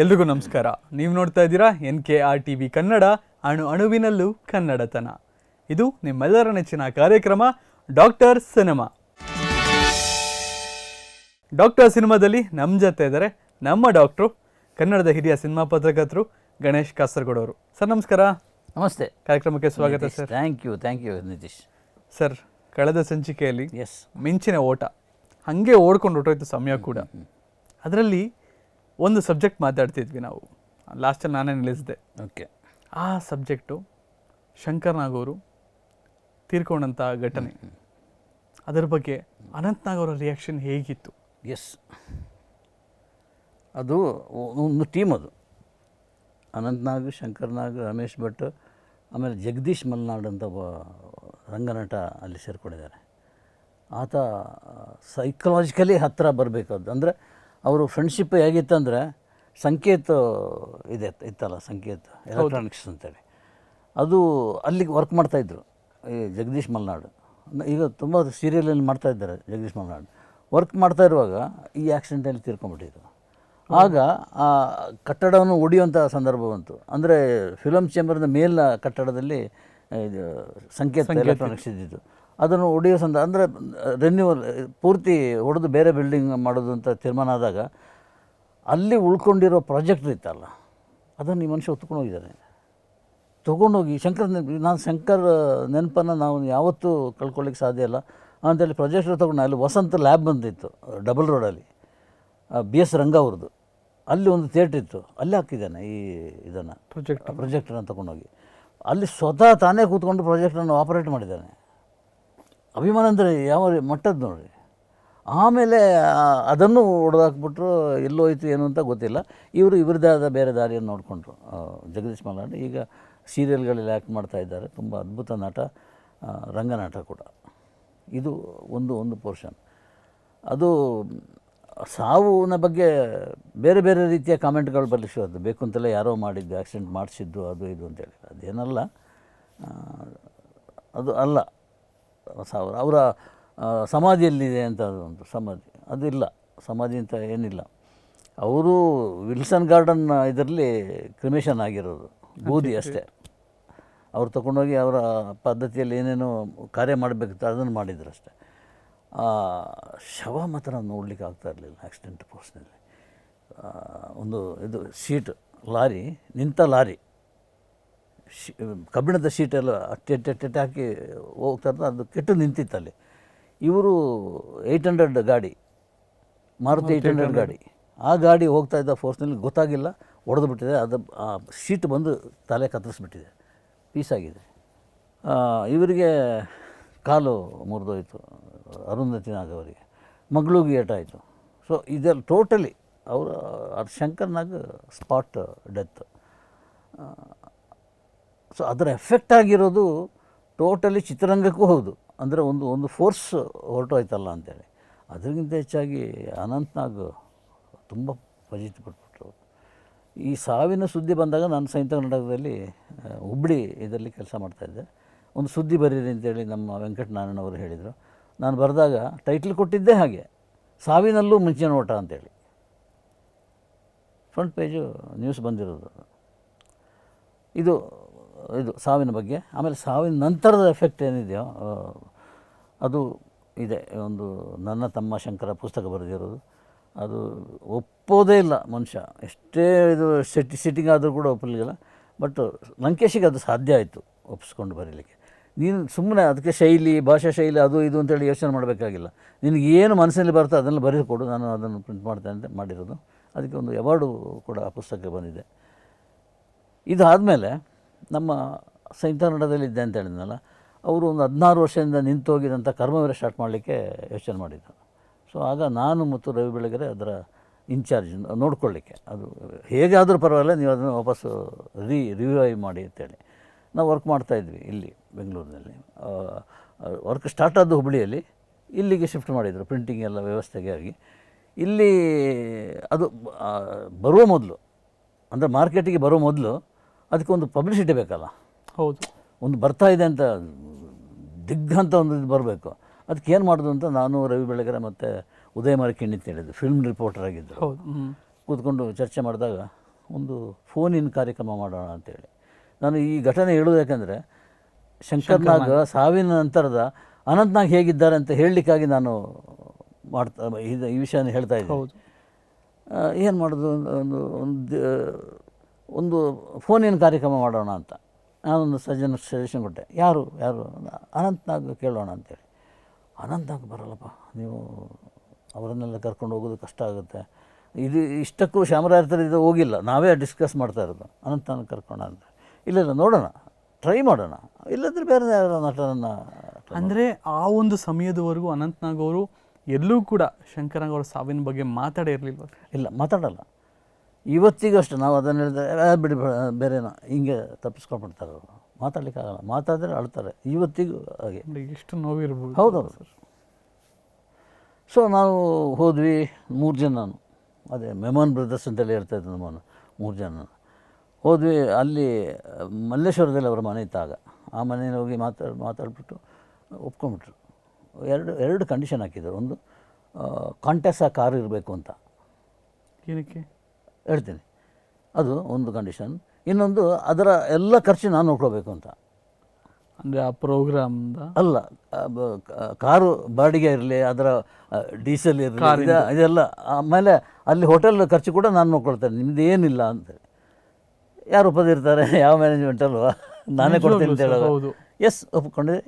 ಎಲ್ರಿಗೂ ನಮಸ್ಕಾರ. ನೀವು ನೋಡ್ತಾ ಇದ್ದೀರಾ N K R T V Kannada ಅಣು ಅಣುವಿನಲ್ಲೂ ಕನ್ನಡತನ. ಇದು ನಿಮ್ಮೆಲ್ಲರ ನೆಚ್ಚಿನ ಕಾರ್ಯಕ್ರಮ ಡಾಕ್ಟರ್ ಸಿನಿಮಾ. ಡಾಕ್ಟರ್ ಸಿನಿಮಾದಲ್ಲಿ ನಮ್ಮ ಜೊತೆ ಇದ್ದಾರೆ ನಮ್ಮ ಡಾಕ್ಟ್ರು ಕನ್ನಡದ ಹಿರಿಯ ಸಿನಿಮಾ ಪತ್ರಕರ್ತರು ಗಣೇಶ್ ಕಾಸರಗೋಡವರು. ಸರ್ ನಮಸ್ಕಾರ. ನಮಸ್ತೆ. ಕಾರ್ಯಕ್ರಮಕ್ಕೆ ಸ್ವಾಗತ sir. Thank you thank you Nitish. Sir ಕಳೆದ ಸಂಚಿಕೆಯಲ್ಲಿ ಎಸ್ ಮಿಂಚಿನ ಓಟ. ಹಾಗೆ ಓಡ್ಕೊಂಡು ಹೊರಟೋಯ್ತು ಸಮಯ ಕೂಡ. ಅದರಲ್ಲಿ ಒಂದು ಸಬ್ಜೆಕ್ಟ್ ಮಾತಾಡ್ತಿದ್ವಿ ನಾವು. ಲಾಸ್ಟಲ್ಲಿ ನಾನೇ ನಿಲ್ಲಿಸಿದೆ. ಓಕೆ. ಆ ಸಬ್ಜೆಕ್ಟು ಶಂಕರ್ ನಾಗೋರು ಅವರು ತೀರ್ಕೊಂಡಂಥ ಘಟನೆ. ಅದರ ಬಗ್ಗೆ ಅನಂತ್ನಾಗ್ ಅವರ ರಿಯಾಕ್ಷನ್ ಹೇಗಿತ್ತು? ಎಸ್. ಅದು ಒಂದು ಟೀಮ್ ಅದು. ಅನಂತ್ನಾಗ್ ಶಂಕರ್ನಾಗ್ ರಮೇಶ್ ಭಟ್ ಆಮೇಲೆ ಜಗದೀಶ್ ಮಲ್ನಾಡ್ ಅಂತ ಒಬ್ಬ ರಂಗನಟ ಅಲ್ಲಿ ಸೇರ್ಕೊಂಡಿದ್ದಾರೆ. ಆತ ಸೈಕಲಾಜಿಕಲಿ ಹತ್ತಿರ ಬರಬೇಕಾದ್ದು ಅಂದರೆ ಅವರು ಫ್ರೆಂಡ್ಶಿಪ್ ಹೇಗಿತ್ತಂದರೆ ಸಂಕೇತ ಇದೆ ಇತ್ತಲ್ಲ ಸಂಕೇತ ಎಲೆಕ್ಟ್ರಾನಿಕ್ಸ್ ಅಂತೇಳಿ. ಅದು ಅಲ್ಲಿಗೆ ವರ್ಕ್ ಮಾಡ್ತಾಯಿದ್ರು ಈ ಜಗದೀಶ್ ಮಲ್ನಾಡು. ಈಗ ತುಂಬ ಸೀರಿಯಲಲ್ಲಿ ಮಾಡ್ತಾ ಇದ್ದಾರೆ ಜಗದೀಶ್ ಮಲ್ನಾಡು. ವರ್ಕ್ ಮಾಡ್ತಾ ಇರುವಾಗ ಈ ಆಕ್ಸಿಡೆಂಟಲ್ಲಿ ತೀರ್ಕೊಂಡ್ಬಿಟ್ಟಿದ್ರು. ಆಗ ಆ ಕಟ್ಟಡವನ್ನು ಒಡೆಯುವಂಥ ಸಂದರ್ಭ ಬಂತು. ಅಂದರೆ ಫಿಲಮ್ ಚೇಂಬರ್ನ ಮೇಲಿನ ಕಟ್ಟಡದಲ್ಲಿ ಇದು ಸಂಕೇತ ಎಲೆಕ್ಟ್ರಾನಿಕ್ಸ್ ಇದ್ದಿದ್ದು. ಅದನ್ನು ಒಡೆಯೋ ಸಂದ ಅಂದರೆ ರೆನ್ಯೂವಲ್ ಪೂರ್ತಿ ಹೊಡೆದು ಬೇರೆ ಬಿಲ್ಡಿಂಗ್ ಮಾಡೋದು ಅಂತ ತೀರ್ಮಾನ ಆದಾಗ ಅಲ್ಲಿ ಉಳ್ಕೊಂಡಿರೋ ಪ್ರಾಜೆಕ್ಟ್ ಇತ್ತಲ್ಲ ಅದನ್ನು ಈ ಮನುಷ್ಯ ಹೊತ್ಕೊಂಡು ಹೋಗಿದ್ದಾನೆ. ತೊಗೊಂಡೋಗಿ ಶಂಕರ್ ನೆನ್ಪು ನಾನು ಶಂಕರ್ ನೆನಪನ್ನು ನಾವು ಯಾವತ್ತೂ ಕಳ್ಕೊಳ್ಳಿಕ್ಕೆ ಸಾಧ್ಯ ಇಲ್ಲ. ಅಂತೇಳಿ ಪ್ರಾಜೆಕ್ಟ್ ತೊಗೊಂಡು ಅಲ್ಲಿ ವಸಂತ ಲ್ಯಾಬ್ ಬಂದಿತ್ತು ಡಬಲ್ ರೋಡಲ್ಲಿ ಬಿ ಎಸ್ ರಂಗ ಅವ್ರದ್ದು ಅಲ್ಲಿ ಒಂದು ಥಿಯೇಟ್ರ್ ಇತ್ತು ಅಲ್ಲಿ ಹಾಕಿದ್ದಾನೆ ಈ ಇದನ್ನು ಪ್ರೊಜೆಕ್ಟ್ ಪ್ರೊಜೆಕ್ಟ್ರನ್ನು ತೊಗೊಂಡೋಗಿ ಅಲ್ಲಿ ಸ್ವತಃ ತಾನೇ ಕೂತ್ಕೊಂಡು ಪ್ರಾಜೆಕ್ಟನ್ನು ಆಪರೇಟ್ ಮಾಡಿದ್ದಾನೆ. ಅಭಿಮಾನ ಅಂದರೆ ಯಾವ ಮಟ್ಟದ್ದು ನೋಡಿರಿ? ಆಮೇಲೆ ಅದನ್ನು ಹೊಡೆದಾಕ್ಬಿಟ್ರು ಎಲ್ಲೋಯ್ತು ಏನು ಅಂತ ಗೊತ್ತಿಲ್ಲ. ಇವರು ಇವ್ರದ್ದೇ ಆದ ಬೇರೆ ದಾರಿಯನ್ನು ನೋಡಿಕೊಂಡ್ರು ಜಗದೀಶ್ ಮಲ್ನಾಡ್. ಈಗ ಸೀರಿಯಲ್ಗಳಲ್ಲಿ ಆ್ಯಕ್ಟ್ ಮಾಡ್ತಾ ಇದ್ದಾರೆ. ತುಂಬ ಅದ್ಭುತ ನಾಟ ರಂಗನಾಟ ಕೂಡ. ಇದು ಒಂದು ಒಂದು ಪೋರ್ಷನ್. ಅದು ಸಾವುನ ಬಗ್ಗೆ ಬೇರೆ ಬೇರೆ ರೀತಿಯ ಕಾಮೆಂಟ್ಗಳು ಬರಲಿಕ್ಕೆ ಬೇಕು ಅಂತಲೇ ಯಾರೋ ಮಾಡಿದ್ದು, ಆಕ್ಸಿಡೆಂಟ್ ಮಾಡಿಸಿದ್ದು, ಅದು ಇದು ಅಂತೇಳಿ ಅದೇನಲ್ಲ ಅದು ಅಲ್ಲ. ಸಾವಿರ. ಅವರ ಸಮಾಧಿಯಲ್ಲಿದೆ ಅಂತ ಒಂದು ಸಮಾಧಿ. ಅದಿಲ್ಲ ಸಮಾಧಿ ಅಂತ ಏನಿಲ್ಲ. ಅವರು ವಿಲ್ಸನ್ ಗಾರ್ಡನ್ ಇದರಲ್ಲಿ ಕ್ರಿಮೇಷನ್ ಆಗಿರೋದು ಬೂದಿ ಅಷ್ಟೇ. ಅವ್ರು ತಗೊಂಡೋಗಿ ಅವರ ಪದ್ಧತಿಯಲ್ಲಿ ಏನೇನೋ ಕಾರ್ಯ ಮಾಡಬೇಕಿತ್ತು ಅದನ್ನು ಮಾಡಿದ್ರು ಅಷ್ಟೇ. ಆ, ಶವ ಮಾತ್ರ ನೋಡಲಿಕ್ಕೆ ಆಗ್ತಾ ಇರಲಿಲ್ಲ ಆಕ್ಸಿಡೆಂಟ್ ಪೋಸ್ಟ್ನಲ್ಲಿ. ಒಂದು ಇದು ಶೀಟ್ ಲಾರಿ ನಿಂತ ಲಾರಿ. ಶಿ ಕಬ್ಬಿಣದ ಶೀಟೆಲ್ಲ ಅಟ್ಟೆಟ್ಟೆಟ್ಟೆ ಟೆಟ್ಟೆ ಹಾಕಿ ಹೋಗ್ತಾ ಇರ್ತಾರೆ ಅದು ಕೆಟ್ಟು ನಿಂತಿತ್ತು ಅಲ್ಲಿ. ಇವರು ಏಯ್ಟ್ ಹಂಡ್ರೆಡ್ ಗಾಡಿ ಮಾರುತಿ ಏಯ್ಟ್ ಹಂಡ್ರೆಡ್ ಗಾಡಿ. ಆ ಗಾಡಿ ಹೋಗ್ತಾ ಇದ್ದ ಫೋರ್ಸ್ನಲ್ಲಿ ಗೊತ್ತಾಗಿಲ್ಲ ಒಡೆದು ಬಿಟ್ಟಿದೆ ಅದು ಆ ಶೀಟ್ ಬಂದು ತಲೆ ಕತ್ತರಿಸ್ಬಿಟ್ಟಿದೆ ಪೀಸಾಗಿದೆ ಇವರಿಗೆ ಕಾಲು ಮುರಿದೋಯ್ತು ಅರುಂಧತಿ ನಾಗ್ ಅವರಿಗೆ ಮಗಳಿಗೆ ಏಟಾಯಿತು ಸೊ ಇದೆಲ್ಲ ಟೋಟಲಿ ಅವರು ಅದು ಶಂಕರ್ನಾಗ ಸ್ಪಾಟ್ ಡೆತ್ ಸೊ ಅದರ ಎಫೆಕ್ಟ್ ಆಗಿರೋದು ಟೋಟಲಿ ಚಿತ್ರರಂಗಕ್ಕೂ ಹೌದು. ಅಂದರೆ ಒಂದು ಒಂದು ಫೋರ್ಸ್ ಹೊರಟೋಯ್ತಲ್ಲ ಅಂತೇಳಿ. ಅದಕ್ಕಿಂತ ಹೆಚ್ಚಾಗಿ ಅನಂತ್ನಾಗ್ ತುಂಬ ಫಜಿತಿ ಪಟ್ಬಿಟ್ರು. ಈ ಸಾವಿನ ಸುದ್ದಿ ಬಂದಾಗ ನಾನು ಸಂಯುಕ್ತ ಕರ್ನಾಟಕದಲ್ಲಿ ಹುಬ್ಳಿ ಇದರಲ್ಲಿ ಕೆಲಸ ಮಾಡ್ತಾಯಿದ್ದೆ ಒಂದು ಸುದ್ದಿ ಬರೀರಿ ಅಂತೇಳಿ ನಮ್ಮ ವೆಂಕಟನಾರಾಯಣ ಅವರು ಹೇಳಿದರು. ನಾನು ಬರೆದಾಗ ಟೈಟ್ಲ್ ಕೊಟ್ಟಿದ್ದೇ ಹಾಗೆ. ಸಾವಿನಲ್ಲೂ ಮುಂಚಿನ ಓಟ ಅಂತೇಳಿ. ಫ್ರಂಟ್ ಪೇಜು ನ್ಯೂಸ್ ಬಂದಿರೋದು. ಇದು ಇದು ಸಾವಿನ ಬಗ್ಗೆ. ಆಮೇಲೆ ಸಾವಿನ ನಂತರದ ಎಫೆಕ್ಟ್ ಏನಿದೆಯೋ ಅದು ಇದೆ. ಒಂದು ನನ್ನ ತಮ್ಮ ಶಂಕರ ಪುಸ್ತಕ ಬರೆದಿರೋದು. ಅದು ಒಪ್ಪೋದೇ ಇಲ್ಲ ಮನುಷ್ಯ. ಎಷ್ಟೇ ಇದು ಸಿಟಿ ಸಿಟ್ಟಿಂಗ್ ಆದರೂ ಕೂಡ ಒಪ್ಪಲಿಲ್ಲ. ಬಟ್ ಲಂಕೇಶಿಗೆ ಅದು ಸಾಧ್ಯ ಆಯಿತು ಒಪ್ಪಿಸ್ಕೊಂಡು ಬರೀಲಿಕ್ಕೆ. ನೀನು ಸುಮ್ಮನೆ ಅದಕ್ಕೆ ಶೈಲಿ, ಭಾಷಾ ಶೈಲಿ, ಅದು ಇದು ಅಂತೇಳಿ ಯೋಚನೆ ಮಾಡಬೇಕಾಗಿಲ್ಲ. ನಿನಗೆ ಏನು ಮನಸ್ಸಿನಲ್ಲಿ ಬರ್ತೋ ಅದನ್ನು ಬರೆದುಕೊಡು. ನಾನು ಅದನ್ನು ಪ್ರಿಂಟ್ ಮಾಡ್ತೇನೆ ಅಂತ ಮಾಡಿರೋದು. ಅದಕ್ಕೆ ಒಂದು ಅವಾರ್ಡು ಕೂಡ ಆ ಪುಸ್ತಕ ಬಂದಿದೆ. ಇದಾದಮೇಲೆ ನಮ್ಮ ಸಂಯುಕ್ತ ಕನ್ನಡದಲ್ಲಿ ಇದ್ದೆ ಅಂತ ಹೇಳಿದ್ನಲ್ಲ, ಅವರು ಒಂದು ಹದಿನಾರು ವರ್ಷದಿಂದ ನಿಂತು ಹೋಗಿದಂಥ ಕರ್ಮವೀರ ಸ್ಟಾರ್ಟ್ ಮಾಡಲಿಕ್ಕೆ ಯೋಚನೆ ಮಾಡಿದ್ದರು ಸೊ ಆಗ ನಾನು ಮತ್ತು ರವಿ ಬೆಳಗೆರೆ ಅದರ ಇನ್ಚಾರ್ಜ್ ನೋಡ್ಕೊಳ್ಳಿಕ್ಕೆ. ಅದು ಹೇಗಾದರೂ ಪರವಾಗಿಲ್ಲ, ನೀವು ಅದನ್ನು ವಾಪಸ್ಸು ರೀ ರಿವೈವ್ ಮಾಡಿ ಅಂತೇಳಿ. ನಾವು ವರ್ಕ್ ಮಾಡ್ತಾಯಿದ್ವಿ ಇಲ್ಲಿ ಬೆಂಗಳೂರಿನಲ್ಲಿ. ವರ್ಕ್ ಸ್ಟಾರ್ಟ್ ಆದ್ದು ಹುಬ್ಬಳ್ಳಿಯಲ್ಲಿ. ಇಲ್ಲಿಗೆ ಶಿಫ್ಟ್ ಮಾಡಿದರು ಪ್ರಿಂಟಿಂಗ್ ಎಲ್ಲ ವ್ಯವಸ್ಥೆಗೆ ಆಗಿ. ಇಲ್ಲಿ ಅದು ಬರುವ ಮೊದಲು, ಅಂದರೆ ಮಾರ್ಕೆಟಿಗೆ ಬರೋ ಮೊದಲು ಅದಕ್ಕೊಂದು ಪಬ್ಲಿಸಿಟಿ ಬೇಕಲ್ಲ. ಹೌದು. ಒಂದು ಬರ್ತಾ ಇದೆ ಅಂತ ದಿಗ್ಗಂತ ಒಂದು ಇದು ಬರಬೇಕು. ಅದಕ್ಕೆ ಏನು ಮಾಡೋದು ಅಂತ ನಾನು ರವಿ ಬೆಳಗೆರೆ ಮತ್ತು ಉದಯ ಮರಕಿಣ್ಣಿ ಅಂತ ಹೇಳಿದ್ದು ಫಿಲ್ಮ್ ರಿಪೋರ್ಟರ್ ಆಗಿದ್ದರು ಕೂತ್ಕೊಂಡು ಚರ್ಚೆ ಮಾಡಿದಾಗ ಒಂದು ಫೋನ್ ಇನ್ ಕಾರ್ಯಕ್ರಮ ಮಾಡೋಣ ಅಂತೇಳಿ ನಾನು ಈ ಘಟನೆ ಹೇಳೋದು ಯಾಕಂದರೆ ಶಂಕರ್ನಾಗ್ ಸಾವಿನ ನಂತರದ ಅನಂತ್ನಾಗ್ ಹೇಗಿದ್ದಾರೆ ಅಂತ ಹೇಳಲಿಕ್ಕಾಗಿ ನಾನು ಮಾಡ್ತಾ ಇದು ಈ ವಿಷಯನ ಹೇಳ್ತಾ ಇದ್ದೆ ಹೌದು. ಏನು ಮಾಡೋದು ಒಂದು- ಒಂದು ಒಂದು ಫೋನಿನ ಕಾರ್ಯಕ್ರಮ ಮಾಡೋಣ ಅಂತ. ನಾನೊಂದು ಸಜ್ಜನ ಸಜೆಷನ್ ಕೊಟ್ಟೆ. ಯಾರು ಯಾರು? ಅನಂತ್ನಾಗ್ ಕೇಳೋಣ ಅಂತೇಳಿ. ಅನಂತ್ನಾಗ್ ಬರಲ್ಲಪ್ಪ ನೀವು ಅವರನ್ನೆಲ್ಲ ಕರ್ಕೊಂಡು ಹೋಗೋದು ಕಷ್ಟ ಆಗುತ್ತೆ. ಇದು ಇಷ್ಟಕ್ಕೂ ಶ್ಯಾಮರಾಯ ಥರ ಇದು ಹೋಗಿಲ್ಲ. ನಾವೇ ಡಿಸ್ಕಸ್ ಮಾಡ್ತಾ ಇರೋದು. ಅನಂತನಾಗ್ ಕರ್ಕೋಣ ಅಂತ. ಇಲ್ಲ ಇಲ್ಲ ನೋಡೋಣ ಟ್ರೈ ಮಾಡೋಣ. ಇಲ್ಲದ್ರೆ ಬೇರೆ ಯಾರೋ ನಟನನ್ನು ಅಂದರೆ ಆ ಒಂದು ಸಮಯದವರೆಗೂ ಅನಂತ್ನಾಗ್ ಅವರು ಎಲ್ಲೂ ಕೂಡ ಶಂಕರಂಗ್ ಅವರ ಸಾವಿನ ಬಗ್ಗೆ ಮಾತಾಡೇ ಇರಲಿಲ್ಲ ಇಲ್ಲ ಮಾತಾಡಲ್ಲ. ಇವತ್ತಿಗೂ ಅಷ್ಟೇ ನಾವು ಅದನ್ನು ಹೇಳಿದ್ರೆ "ಆ, ಬಿಡಿ ಬೇರೆನ. ಹಿಂಗೆ ತಪ್ಪಿಸ್ಕೊಂಡ್ಬಿಡ್ತಾರೆ ಅವರು. ಮಾತಾಡ್ಲಿಕ್ಕಾಗಲ್ಲ. ಮಾತಾಡಿದ್ರೆ ಅಳ್ತಾರೆ. ಇವತ್ತಿಗೂ ಹಾಗೆ. ಎಷ್ಟು ನೋವಿರ್ಬೋದು. ಹೌದೌದು ಸರ್. ಸೊ ನಾವು ಹೋದ್ವಿ ಮೂರು ಜನ ನಾನು. ಅದೇ ಮೆಮನ್ ಬ್ರದರ್ಸ್ ಅಂತೇಳಿ ಹೇಳ್ತಾ ಇದ್ದೆ ನಮ್ಮನ್ನು ಮೂರು ಜನ ಹೋದ್ವಿ ಅಲ್ಲಿ ಮಲ್ಲೇಶ್ವರದಲ್ಲಿ ಅವರ ಮನೆ ಇತ್ತಾಗ ಆ ಮನೇಲಿ ಹೋಗಿ ಮಾತಾಡಿ ಮಾತಾಡ್ಬಿಟ್ಟು ಒಪ್ಕೊಂಡ್ಬಿಟ್ರು. ಎರಡು ಎರಡು ಕಂಡೀಷನ್ ಹಾಕಿದ್ರು. ಒಂದು ಕಾಂಟ್ಯಾಕ್ಸ್ ಆ ಕಾರು ಇರಬೇಕು ಅಂತ. ಏನಕ್ಕೆ? ಹೇಳ್ತೀನಿ. ಅದು ಒಂದು ಕಂಡೀಷನ್ ಇನ್ನೊಂದು ಅದರ ಎಲ್ಲ ಖರ್ಚು ನಾನು ನೋಡ್ಕೋಬೇಕು ಅಂತ. ಅಂದರೆ ಆ ಪ್ರೋಗ್ರಾಮ್ ಅಲ್ಲ ಕಾರು ಬಾಡಿಗೆ ಇರಲಿ ಅದರ ಡೀಸೆಲ್ ಇರಲಿ ಇದೆಲ್ಲ ಆಮೇಲೆ ಅಲ್ಲಿ ಹೋಟೆಲ್ ಖರ್ಚು ಕೂಡ ನಾನು ನೋಡ್ಕೊಳ್ತೇನೆ. ನಿಮ್ದು ಏನಿಲ್ಲ ಅಂತೇಳಿ ಯಾರು ಒಪ್ಪದಿರ್ತಾರೆ? ಯಾವ ಮ್ಯಾನೇಜ್ಮೆಂಟ್ ಅಲ್ವಾ? ನಾನೇ ಕೊಡ್ತೀನಿ ಅಂತ ಹೇಳೋದು. ಎಸ್ ಒಪ್ಕೊಂಡಿದ್ದೆ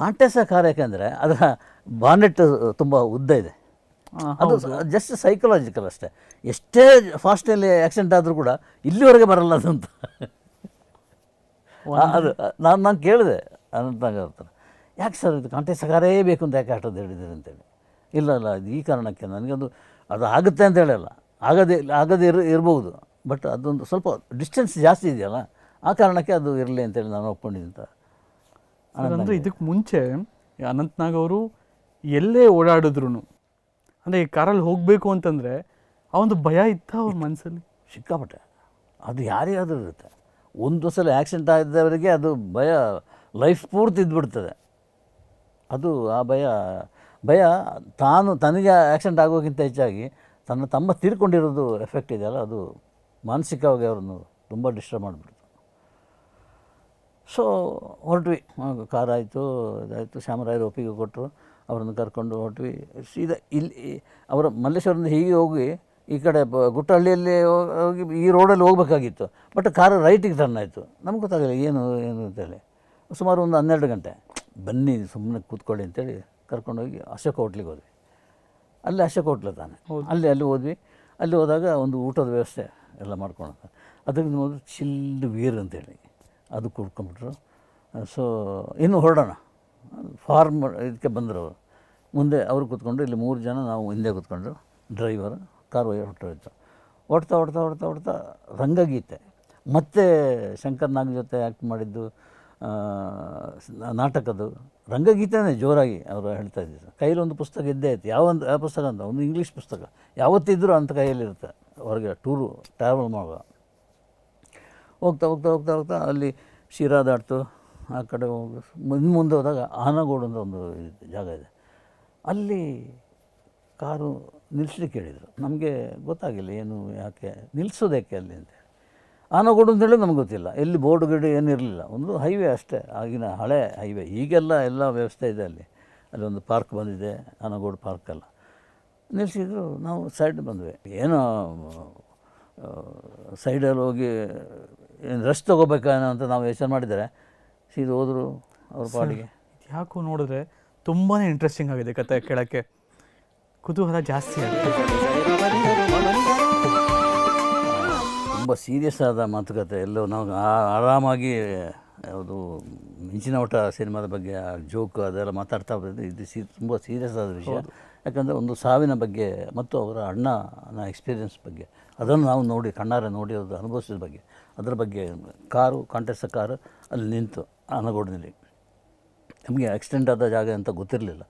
ಕಾಂಟೆಸ ಕಾರ್ ಯಾಕೆಂದರೆ ಅದರ ಬಾನೆಟ್ ತುಂಬ ಉದ್ದ ಇದೆ. ಅದು ಜಸ್ಟ್ ಸೈಕಲಾಜಿಕಲ್ ಅಷ್ಟೇ. ಎಷ್ಟೇ ಫಾಸ್ಟಲ್ಲಿ ಆಕ್ಸಿಡೆಂಟ್ ಆದರೂ ಕೂಡ ಇಲ್ಲಿವರೆಗೆ ಬರಲ್ಲ ಅದಂತ. ಅದು ನಾನು ನಾನು ಕೇಳಿದೆ ಅನಂತನಾಗ ಹತ್ರ. ಯಾಕೆ ಸರ್ ಇದು ಕಾಂಟೆಸ್ಟ್ ಸಗಾರೇ ಬೇಕು ಅಂತ ಯಾಕೆ ಆಟೋದು ಹೇಳಿದ್ದೀರಿ ಅಂತೇಳಿ. ಇಲ್ಲ ಇಲ್ಲ ಅದು ಈ ಕಾರಣಕ್ಕೆ ನನಗೊಂದು ಅದು ಆಗುತ್ತೆ ಅಂತ ಹೇಳಲ್ಲ. ಆಗದೆ ಆಗದೆ ಇರ್ ಇರ್ಬೋದು. ಬಟ್ ಅದೊಂದು ಸ್ವಲ್ಪ ಡಿಸ್ಟೆನ್ಸ್ ಜಾಸ್ತಿ ಇದೆಯಲ್ಲ ಆ ಕಾರಣಕ್ಕೆ ಅದು ಇರಲಿ ಅಂತೇಳಿ ನಾನು ಒಪ್ಕೊಂಡಿದ್ದೆ ಅಂತ ಅಂದರೆ ಇದಕ್ಕೆ ಮುಂಚೆ ಅನಂತ್ನಾಗ್ ಅವರು ಎಲ್ಲೇ ಓಡಾಡಿದ್ರು ಅಂದ್ರೆ ಈ ಕಾರಲ್ಲಿ ಹೋಗಬೇಕು ಅಂತಂದರೆ ಆ ಒಂದು ಭಯ ಇತ್ತ ಅವ್ರ ಮನಸ್ಸಲ್ಲಿ ಸಿಕ್ಕಾಪಟ್ಟೆ. ಅದು ಯಾರಿಗಾದ್ರೂ ಇರುತ್ತೆ. ಒಂದು ಸಲ ಆ್ಯಕ್ಸಿಡೆಂಟ್ ಆಗಿದ್ದವರಿಗೆ ಅದು ಭಯ ಲೈಫ್ ಪೂರ್ತಿ ಇದ್ಬಿಡ್ತದೆ. ಅದು ಆ ಭಯ ಭಯ ತಾನು ತನಗೆ ಆ್ಯಕ್ಸಿಡೆಂಟ್ ಆಗೋಕ್ಕಿಂತ ಹೆಚ್ಚಾಗಿ ತನ್ನ ತಮ್ಮ ತೀರ್ಕೊಂಡಿರೋದು ಎಫೆಕ್ಟ್ ಇದೆಯಲ್ಲ ಅದು ಮಾನಸಿಕವಾಗಿ ಅವ್ರನ್ನು ತುಂಬ ಡಿಸ್ಟರ್ಬ್ ಮಾಡಿಬಿಡ್ತು. ಸೊ ಹೊರಟ್ವಿ. ಕಾರ್ ಆಯಿತು ಇದಾಯಿತು. ಶ್ಯಾಮರಾಯರು ಒಪ್ಪಿಗೆ ಕೊಟ್ಟರು ಅವರನ್ನು ಕರ್ಕೊಂಡು ಹೊರಟ್ವಿ. ಸೀದಾ ಇಲ್ಲಿ ಅವರ ಮಲ್ಲೇಶ್ವರದಿಂದ ಹೀಗೆ ಹೋಗಿ ಈ ಕಡೆ ಬ- ಗುಟ್ಟಹಳ್ಳಿಯಲ್ಲಿ ಹೋಗಿ ಈ ರೋಡಲ್ಲಿ ಹೋಗಬೇಕಾಗಿತ್ತು. ಬಟ್ ಕಾರು ರೈಟಿಗೆ ಟರ್ನ್ ಆಯಿತು. ನಮ್ಗೆ ಗೊತ್ತಾಗಲಿಲ್ಲ ಏನು ಏನು ಅಂತೇಳಿ ಸುಮಾರು ಒಂದು ಹನ್ನೆರಡು ಗಂಟೆ. ಬನ್ನಿ ಸುಮ್ಮನೆ ಕೂತ್ಕೊಳ್ಳಿ ಅಂತೇಳಿ ಕರ್ಕೊಂಡೋಗಿ ಅಶೋಕ ಹೋಟ್ಲಿಗೆ ಹೋದ್ವಿ. ಅಲ್ಲಿ ಅಶೋಕ ಹೋಟ್ಲ ತಾನೆ. ಅಲ್ಲಿ ಅಲ್ಲಿ ಹೋದ್ವಿ. ಅಲ್ಲಿ ಹೋದಾಗ ಒಂದು ಊಟದ ವ್ಯವಸ್ಥೆ ಎಲ್ಲ ಮಾಡ್ಕೊಂಡು ಅದಕ್ಕೆ ಮೊದಲು ಚಿಲ್ಡ್ ವೀರ್ ಅಂತೇಳಿ. ಅದು ಕುಡ್ಕೊಂಬಿಟ್ರು ಸೊ ಇನ್ನು ಹೊರಡೋಣ. ಫಾರ್ಮ್ ಇದಕ್ಕೆ ಬಂದರು. ಮುಂದೆ ಅವರು ಕೂತ್ಕೊಂಡು ಇಲ್ಲಿ ಮೂರು ಜನ ನಾವು ಹಿಂದೆ ಕೂತ್ಕೊಂಡು ಡ್ರೈವರ್ ಕಾರ್ ಹೊರಟೋಯ್ತು ಓಡ್ತಾ ಓಡ್ತಾ ಓಡ್ತಾ ಓಡ್ತಾ ರಂಗಗೀತೆ. ಮತ್ತೆ ಶಂಕರ್ ನಾಗ್ ಜೊತೆ ಆ್ಯಕ್ಟ್ ಮಾಡಿದ್ದು ನಾಟಕದ್ದು ರಂಗಗೀತೆನೇ ಜೋರಾಗಿ ಅವರು ಹೇಳ್ತಾ ಇದ್ದರು ಒಂದು ಪುಸ್ತಕ ಇದ್ದೇ ಯಾವ ಒಂದು ಯಾವ ಪುಸ್ತಕ ಅಂತ, ಒಂದು ಇಂಗ್ಲೀಷ್ ಪುಸ್ತಕ. ಯಾವತ್ತಿದ್ದರೂ ಅಂತ ಕೈಯಲ್ಲಿರುತ್ತೆ ಹೊರಗೆ ಟೂರು ಟ್ರಾವೆಲ್ ಮಾಡುವ ಹೋಗ್ತಾ ಹೋಗ್ತಾ ಹೋಗ್ತಾ ಹೋಗ್ತಾ ಅಲ್ಲಿ ಶಿರಾ ದಾಟ್ತು. ಆ ಕಡೆ ಹೋಗಿ ಮುಂದೆ ಮುಂದೆ ಹೋದಾಗ ಆನಗೋಡು ಅಂತ ಒಂದು ಜಾಗ ಇದೆ. ಅಲ್ಲಿ ಕಾರು ನಿಲ್ಲಿಸ್ಲಿಕ್ಕೆ ಹೇಳಿದರು. ನಮಗೆ ಗೊತ್ತಾಗಿಲ್ಲ ಏನು ಯಾಕೆ ನಿಲ್ಲಿಸೋದಕ್ಕೆ ಅಲ್ಲಿ ಅಂತ ಆನಗೋಡು ಅಂತೇಳಿ ನಮ್ಗೆ ಗೊತ್ತಿಲ್ಲ. ಎಲ್ಲಿ ಬೋರ್ಡ್ ಗಿಡ ಏನಿರಲಿಲ್ಲ ಒಂದು ಹೈವೇ ಅಷ್ಟೇ, ಆಗಿನ ಹಳೆ ಹೈವೇ. ಈಗೆಲ್ಲ ಎಲ್ಲ ವ್ಯವಸ್ಥೆ ಇದೆ ಅಲ್ಲಿ. ಅಲ್ಲಿ ಒಂದು ಪಾರ್ಕ್ ಬಂದಿದೆ, ಆನಗೋಡು ಪಾರ್ಕೆಲ್ಲ ನಿಲ್ಲಿಸಿದ್ರು ನಾವು ಸೈಡ್ ಬಂದ್ವಿ. ಏನೋ ಸೈಡಲ್ಲಿ ಹೋಗಿ ಏನು ರೆಸ್ಟ್ ತೊಗೋಬೇಕೇನೋ ಅಂತ ನಾವು ಯೋಚನೆ ಮಾಡಿದರೆ ಸೀದಾ ಹೋದರು ಅವ್ರ ಪಾಡಿಗೆ. ಯಾಕೋ ನೋಡಿದ್ರೆ ತುಂಬಾ ಇಂಟ್ರೆಸ್ಟಿಂಗ್ ಆಗಿದೆ ಕತೆ ಕೇಳಕ್ಕೆ. ಕುತೂಹಲ ಜಾಸ್ತಿ ಆಗಿದೆ. ತುಂಬ ಸೀರಿಯಸ್ ಆದ ಮಾತುಕತೆ. ಎಲ್ಲೋ ನಾವು ಆರಾಮಾಗಿ ಯಾವುದು ಮಿಂಚಿನ ಊಟ ಸಿನಿಮಾದ ಬಗ್ಗೆ ಆ ಜೋಕ್ ಅದೆಲ್ಲ ಮಾತಾಡ್ತಾ ಬಂದಿದ್ದು ಇದು ಸಿ ತುಂಬ ಸೀರಿಯಸ್ ಆದ ವಿಷಯ. ಯಾಕಂದರೆ ಒಂದು ಸಾವಿನ ಬಗ್ಗೆ ಮತ್ತು ಅವರ ಅಣ್ಣನ ಎಕ್ಸ್ಪೀರಿಯನ್ಸ್ ಬಗ್ಗೆ ಅದನ್ನು ನಾವು ನೋಡಿ ಕಣ್ಣಾರೆ ನೋಡಿ ಅದು ಅನುಭವಿಸಿದ ಬಗ್ಗೆ ಅದರ ಬಗ್ಗೆ ಕಾರು ಕಾಂಟೆಸ್ಟ್ ಕಾರು ಅಲ್ಲಿ ನಿಂತು. ಆನಗೋಡಿನಲ್ಲಿ. ನಮಗೆ ಆಕ್ಸಿಡೆಂಟ್ ಆದ ಜಾಗ ಅಂತ ಗೊತ್ತಿರಲಿಲ್ಲ.